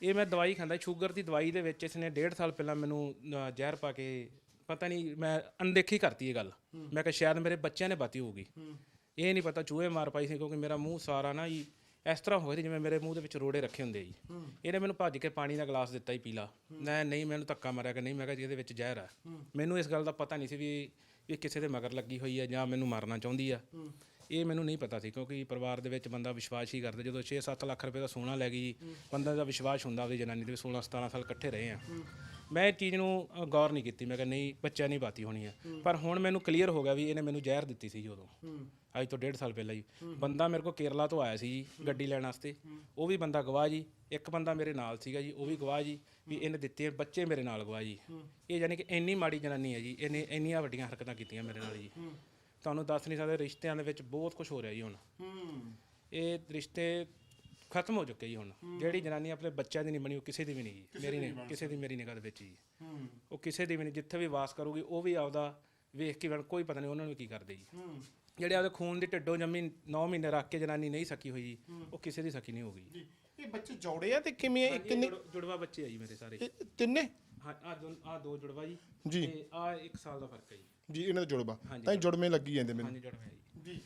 ਇਹ ਮੈਂ ਦਵਾਈ ਖਾਂਦਾ ਸ਼ੂਗਰ ਦੀ ਦਵਾਈ ਦੇ ਵਿੱਚ ਇਸਨੇ ਡੇਢ ਸਾਲ ਪਹਿਲਾਂ ਮੈਨੂੰ ਅ, ਜ਼ਹਿਰ ਪਾ ਕੇ ਪਤਾ ਨਹੀਂ ਮੈਂ ਅਣਦੇਖੀ ਕਰਤੀ ਇਹ ਗੱਲ। ਮੈਂ ਕਿਹਾ ਸ਼ਾਇਦ ਮੇਰੇ ਬੱਚਿਆਂ ਨੇ ਬਾਤੀ ਹੋਊਗੀ। ਇਹ ਨਹੀਂ ਪਤਾ ਚੂਹੇ ਮਾਰ ਪਾਈ ਸੀ ਕਿਉਂਕਿ ਮੇਰਾ ਮੂੰਹ ਸਾਰਾ ਨਾ ਜੀ ਇਸ ਤਰ੍ਹਾਂ ਹੋਇਆ ਸੀ ਜਿਵੇਂ ਮੇਰੇ ਮੂੰਹ ਦੇ ਵਿੱਚ ਰੋੜੇ ਰੱਖੇ ਹੁੰਦੇ ਜੀ। ਇਹਨੇ ਮੈਨੂੰ ਭੱਜ ਕੇ ਪਾਣੀ ਦਾ ਗਲਾਸ ਦਿੱਤਾ ਹੀ ਪੀਲਾ। ਮੈਂ ਨਹੀਂ ਮੈਨੂੰ ਧੱਕਾ ਮਾਰਿਆ ਕਿ ਨਹੀਂ ਮੈਂ ਕਿਹਾ ਜੀ ਇਹਦੇ ਵਿੱਚ ਜ਼ਹਿਰ ਆ। ਮੈਨੂੰ ਇਸ ਗੱਲ ਦਾ ਪਤਾ ਨਹੀਂ ਸੀ ਵੀ ਇਹ ਕਿਸੇ ਦੇ ਮਗਰ ਲੱਗੀ ਹੋਈ ਹੈ ਜਾਂ ਮੈਨੂੰ ਮਾਰਨਾ ਚਾਹੁੰਦੀ ਆ। ਇਹ ਮੈਨੂੰ ਨਹੀਂ ਪਤਾ ਸੀ ਕਿਉਂਕਿ ਪਰਿਵਾਰ ਦੇ ਵਿੱਚ ਬੰਦਾ ਵਿਸ਼ਵਾਸ ਹੀ ਕਰਦਾ। ਜਦੋਂ 6-7 ਲੱਖ ਰੁਪਏ ਦਾ ਸੋਨਾ ਲੈ ਗਈ ਬੰਦੇ ਦਾ ਵਿਸ਼ਵਾਸ ਹੁੰਦਾ ਉਹਦੀ ਜਨਾਨੀ ਤੇ 16-17 ਸਾਲ ਇਕੱਠੇ ਰਹੇ ਆ। ਮੈਂ ਇਹ ਚੀਜ਼ ਨੂੰ ਗੌਰ ਨਹੀਂ ਕੀਤੀ। ਮੈਂ ਕਿਹਾ ਨਹੀਂ ਬੱਚਾ ਨਹੀਂ ਬਾਤੀ ਹੋਣੀ ਆ। ਪਰ ਹੁਣ ਮੈਨੂੰ ਕਲੀਅਰ ਹੋ ਗਿਆ ਵੀ ਇਹਨੇ ਮੈਨੂੰ ਜ਼ਹਿਰ ਦਿੱਤੀ ਸੀ ਉਦੋਂ। ਅੱਜ ਤੋਂ ਡੇਢ ਸਾਲ ਪਹਿਲਾਂ ਜੀ। ਬੰਦਾ ਮੇਰੇ ਕੋਲ ਕੇਰਲਾ ਤੋਂ ਆਇਆ ਸੀ ਜੀ ਗੱਡੀ ਲੈਣ ਵਾਸਤੇ। ਉਹ ਵੀ ਬੰਦਾ ਗਵਾਹ ਜੀ। ਇੱਕ ਬੰਦਾ ਮੇਰੇ ਨਾਲ ਸੀਗਾ ਜੀ ਉਹ ਵੀ ਗਵਾਹ ਜੀ ਵੀ ਇਹਨੇ ਦਿੱਤੇ ਬੱਚੇ ਮੇਰੇ ਨਾਲ ਗਵਾਹ ਜੀ। ਇਹ ਯਾਨੀ ਕਿ ਇੰਨੀ ਮਾੜੀ ਜਨਾਨੀ ਹੈ ਜੀ ਇਹਨੇ ਇੰਨੀਆਂ ਵੱਡੀਆਂ ਹਰਕਤਾਂ ਕੀਤੀਆਂ ਮੇਰੇ ਨਾਲ ਜੀ। ਤੁਹਾਨੂੰ ਦੱਸ ਨਹੀਂ ਸਕਦੇ ਰਿਸ਼ਤਿਆਂ ਦੇ ਵਿੱਚ ਬਹੁਤ ਕੁਝ ਹੋ ਰਿਹਾ ਜੀ ਹੁਣ। ਇਹ ਰਿਸ਼ਤੇ ਖਤਮ ਹੋ ਚੁੱਕੇ ਜੀ ਹੁਣ। ਜਿਹੜੀ ਜਨਾਨੀ ਆਪਣੇ ਬੱਚਿਆਂ ਦੀ ਨਹੀਂ ਬਣੀ ਉਹ ਕਿਸੇ ਦੀ ਵੀ ਨਹੀਂ ਜੀ। ਮੇਰੀ ਨਹੀਂ ਕਿਸੇ ਦੀ ਮੇਰੀ ਨਿਗਾਹ ਦੇ ਵਿੱਚ ਜੀ। ਉਹ ਕਿਸੇ ਦੀ ਵੀ ਨਹੀਂ ਜਿੱਥੇ ਵੀ ਵਾਸ ਕਰੂਗੀ ਉਹ ਵੀ ਆਪਦਾ ਵੇਖ ਕੇ ਕੋਈ ਪਤਾ ਨਹੀਂ ਉਹਨਾਂ ਨੂੰ ਕੀ ਕਰਦੇ ਜੀ। ਜਿਹੜੇ ਆਪਦੇ ਖੂਨ ਦੀ ਢਿੱਡੋਂ ਜੰਮੀ 9 ਮਹੀਨੇ ਰੱਖ ਕੇ ਜਨਾਨੀ ਨਹੀਂ ਸਕੀ ਹੋਈ ਜੀ ਉਹ ਕਿਸੇ ਦੀ ਸਕੀ ਨਹੀਂ ਜੀ ਇਹ ਬੱਚੇ ਜੋੜੇ ਆ ਤੇ ਕਿਵੇਂ ਇਹ ਕਿੰਨੇ ਜੁੜ- ਜੁੜਵਾ ਬੱਚੇ ਆ ਜੀ ਮੇਰੇ ਸਾਰੇ। ਇਹ ਤਿੰਨੇ? ਹਾਂ ਆ ਦੋ ਆ ਦੋ ਜੁੜਵਾ ਜੀ ਜੀ। ਤੇ ਆ 1 ਸਾਲ ਦਾ ਫ਼ਰਕ ਹੈ ਜੀ। ਜੀ ਇਹਨਾਂ ਦਾ ਜੁੜਵਾ। ਤਾਂ ਇਹ ਜੁੜਵੇਂ। ਲੱਗੀ ਜਾਂਦੇ ਮੈਨੂੰ। ਹਾਂਜੀ ਜੁੜਵਾ ਹੈ ਜੀ। ਜੀ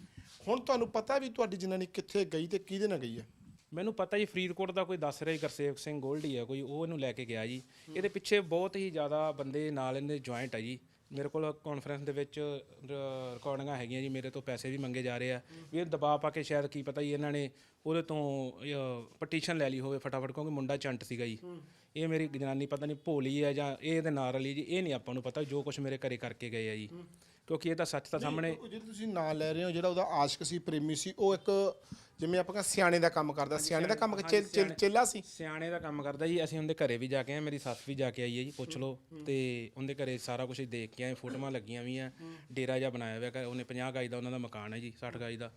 ਹੁਣ ਤੁਹਾਨੂੰ ਪਤਾ ਵੀ ਤੁਹਾਡੀ ਜਨਾਨੀ ਕਿੱਥੇ ਗਈ ਤੇ ਕਿਹਦੇ ਨਾਲ ਗਈ ਹੈ? ਮੈਨੂੰ ਪਤਾ ਜੀ ਫਰੀਦਕੋਟ ਦਾ ਕੋਈ ਦੱਸ ਰਿਹਾ ਗਰਸੇਵਕ ਸਿੰਘ ਗੋਲਡੀ ਹੈ ਕੋਈ ਉਹ ਇਹਨੂੰ ਲੈ ਕੇ ਗਿਆ ਜੀ। ਇਹਦੇ ਪਿੱਛੇ ਬਹੁਤ ਹੀ ਜ਼ਿਆਦਾ ਬੰਦੇ ਨਾਲ ਇਹਦੇ ਜੁਆਇੰਟ ਹੈ ਜੀ। ਮੇਰੇ ਕੋਲ ਕਾਨਫਰੰਸ ਦੇ ਵਿੱਚ ਰਿਕਾਰਡਿੰਗਾਂ ਹੈਗੀਆਂ ਜੀ ਮੇਰੇ ਤੋਂ ਪੈਸੇ ਵੀ ਮੰਗੇ ਜਾ ਰਹੇ ਆ। ਵੀ ਇਹ ਦਬਾਅ ਪਾ ਕੇ ਸ਼ਾਇਦ ਕੀ ਪਤਾ ਜੀ ਇਹਨਾਂ ਨੇ ਉਹਦੇ ਤੋਂ ਪਟੀਸ਼ਨ ਲੈ ਲਈ ਹੋਵੇ ਫਟਾਫਟ ਕਿਉਂਕਿ ਮੁੰਡਾ ਚੰਟ ਸੀਗਾ ਜੀ। ਇਹ ਮੇਰੀ ਜਨਾਨੀ ਪਤਾ ਨਹੀਂ ਭੋਲੀ ਹੈ ਜਾਂ ਇਹ ਇਹਦੇ ਨਾਲ ਰਲੀ ਜੀ ਇਹ ਨਹੀਂ ਆਪਾਂ ਨੂੰ ਪਤਾ ਜੋ ਕੁਝ ਮੇਰੇ ਘਰੇ ਕਰਕੇ ਗਏ ਆ ਜੀ। ਕਿਉਂਕਿ ਇਹ ਤਾਂ ਸੱਚ ਤਾਂ ਸਾਹਮਣੇ ਉਹ ਜਿਹੜਾ ਤੁਸੀਂ ਨਾਂ ਲੈ ਰਹੇ ਹੋ ਜਿਹੜਾ ਉਹਦਾ ਆਸ਼ਕ ਸੀ ਪ੍ਰੇਮੀ ਸੀ ਉਹ ਇੱਕ ਜਿਵੇਂ ਆਪਾਂ ਕਹਿੰਦੇ ਸਿਆਣੇ ਦਾ ਕੰਮ ਕਰਦਾ ਸਿਆਣੇ ਦਾ ਕੰਮ ਚੇ- ਚੇ- ਚੇਲਾ ਸੀ। ਸਿਆਣੇ ਦਾ ਕੰਮ ਕਰਦਾ ਜੀ। ਅਸੀਂ ਉਹਦੇ ਘਰੇ ਵੀ ਜਾ ਕੇ ਆਏ ਮੇਰੀ ਸੱਸ ਵੀ ਜਾ ਕੇ ਆਈ ਹੈ ਜੀ ਪੁੱਛ ਲਓ। ਤੇ ਉਹਦੇ ਘਰੇ ਸਾਰਾ ਕੁਝ ਦੇਖ ਕੇ ਆਏ ਫੋਟੋਆਂ ਲੱਗੀਆਂ ਵੀ ਆ। ਡੇਰਾ ਜਿਹਾ ਬਣਾਇਆ ਹੋਇਆ ਕਿ ਉਹਨੇ 50 ਗਾਈ ਦਾ ਉਹਨਾਂ ਦਾ ਮਕਾਨ ਹੈ ਜੀ 60 ਗਾਈ ਦਾ।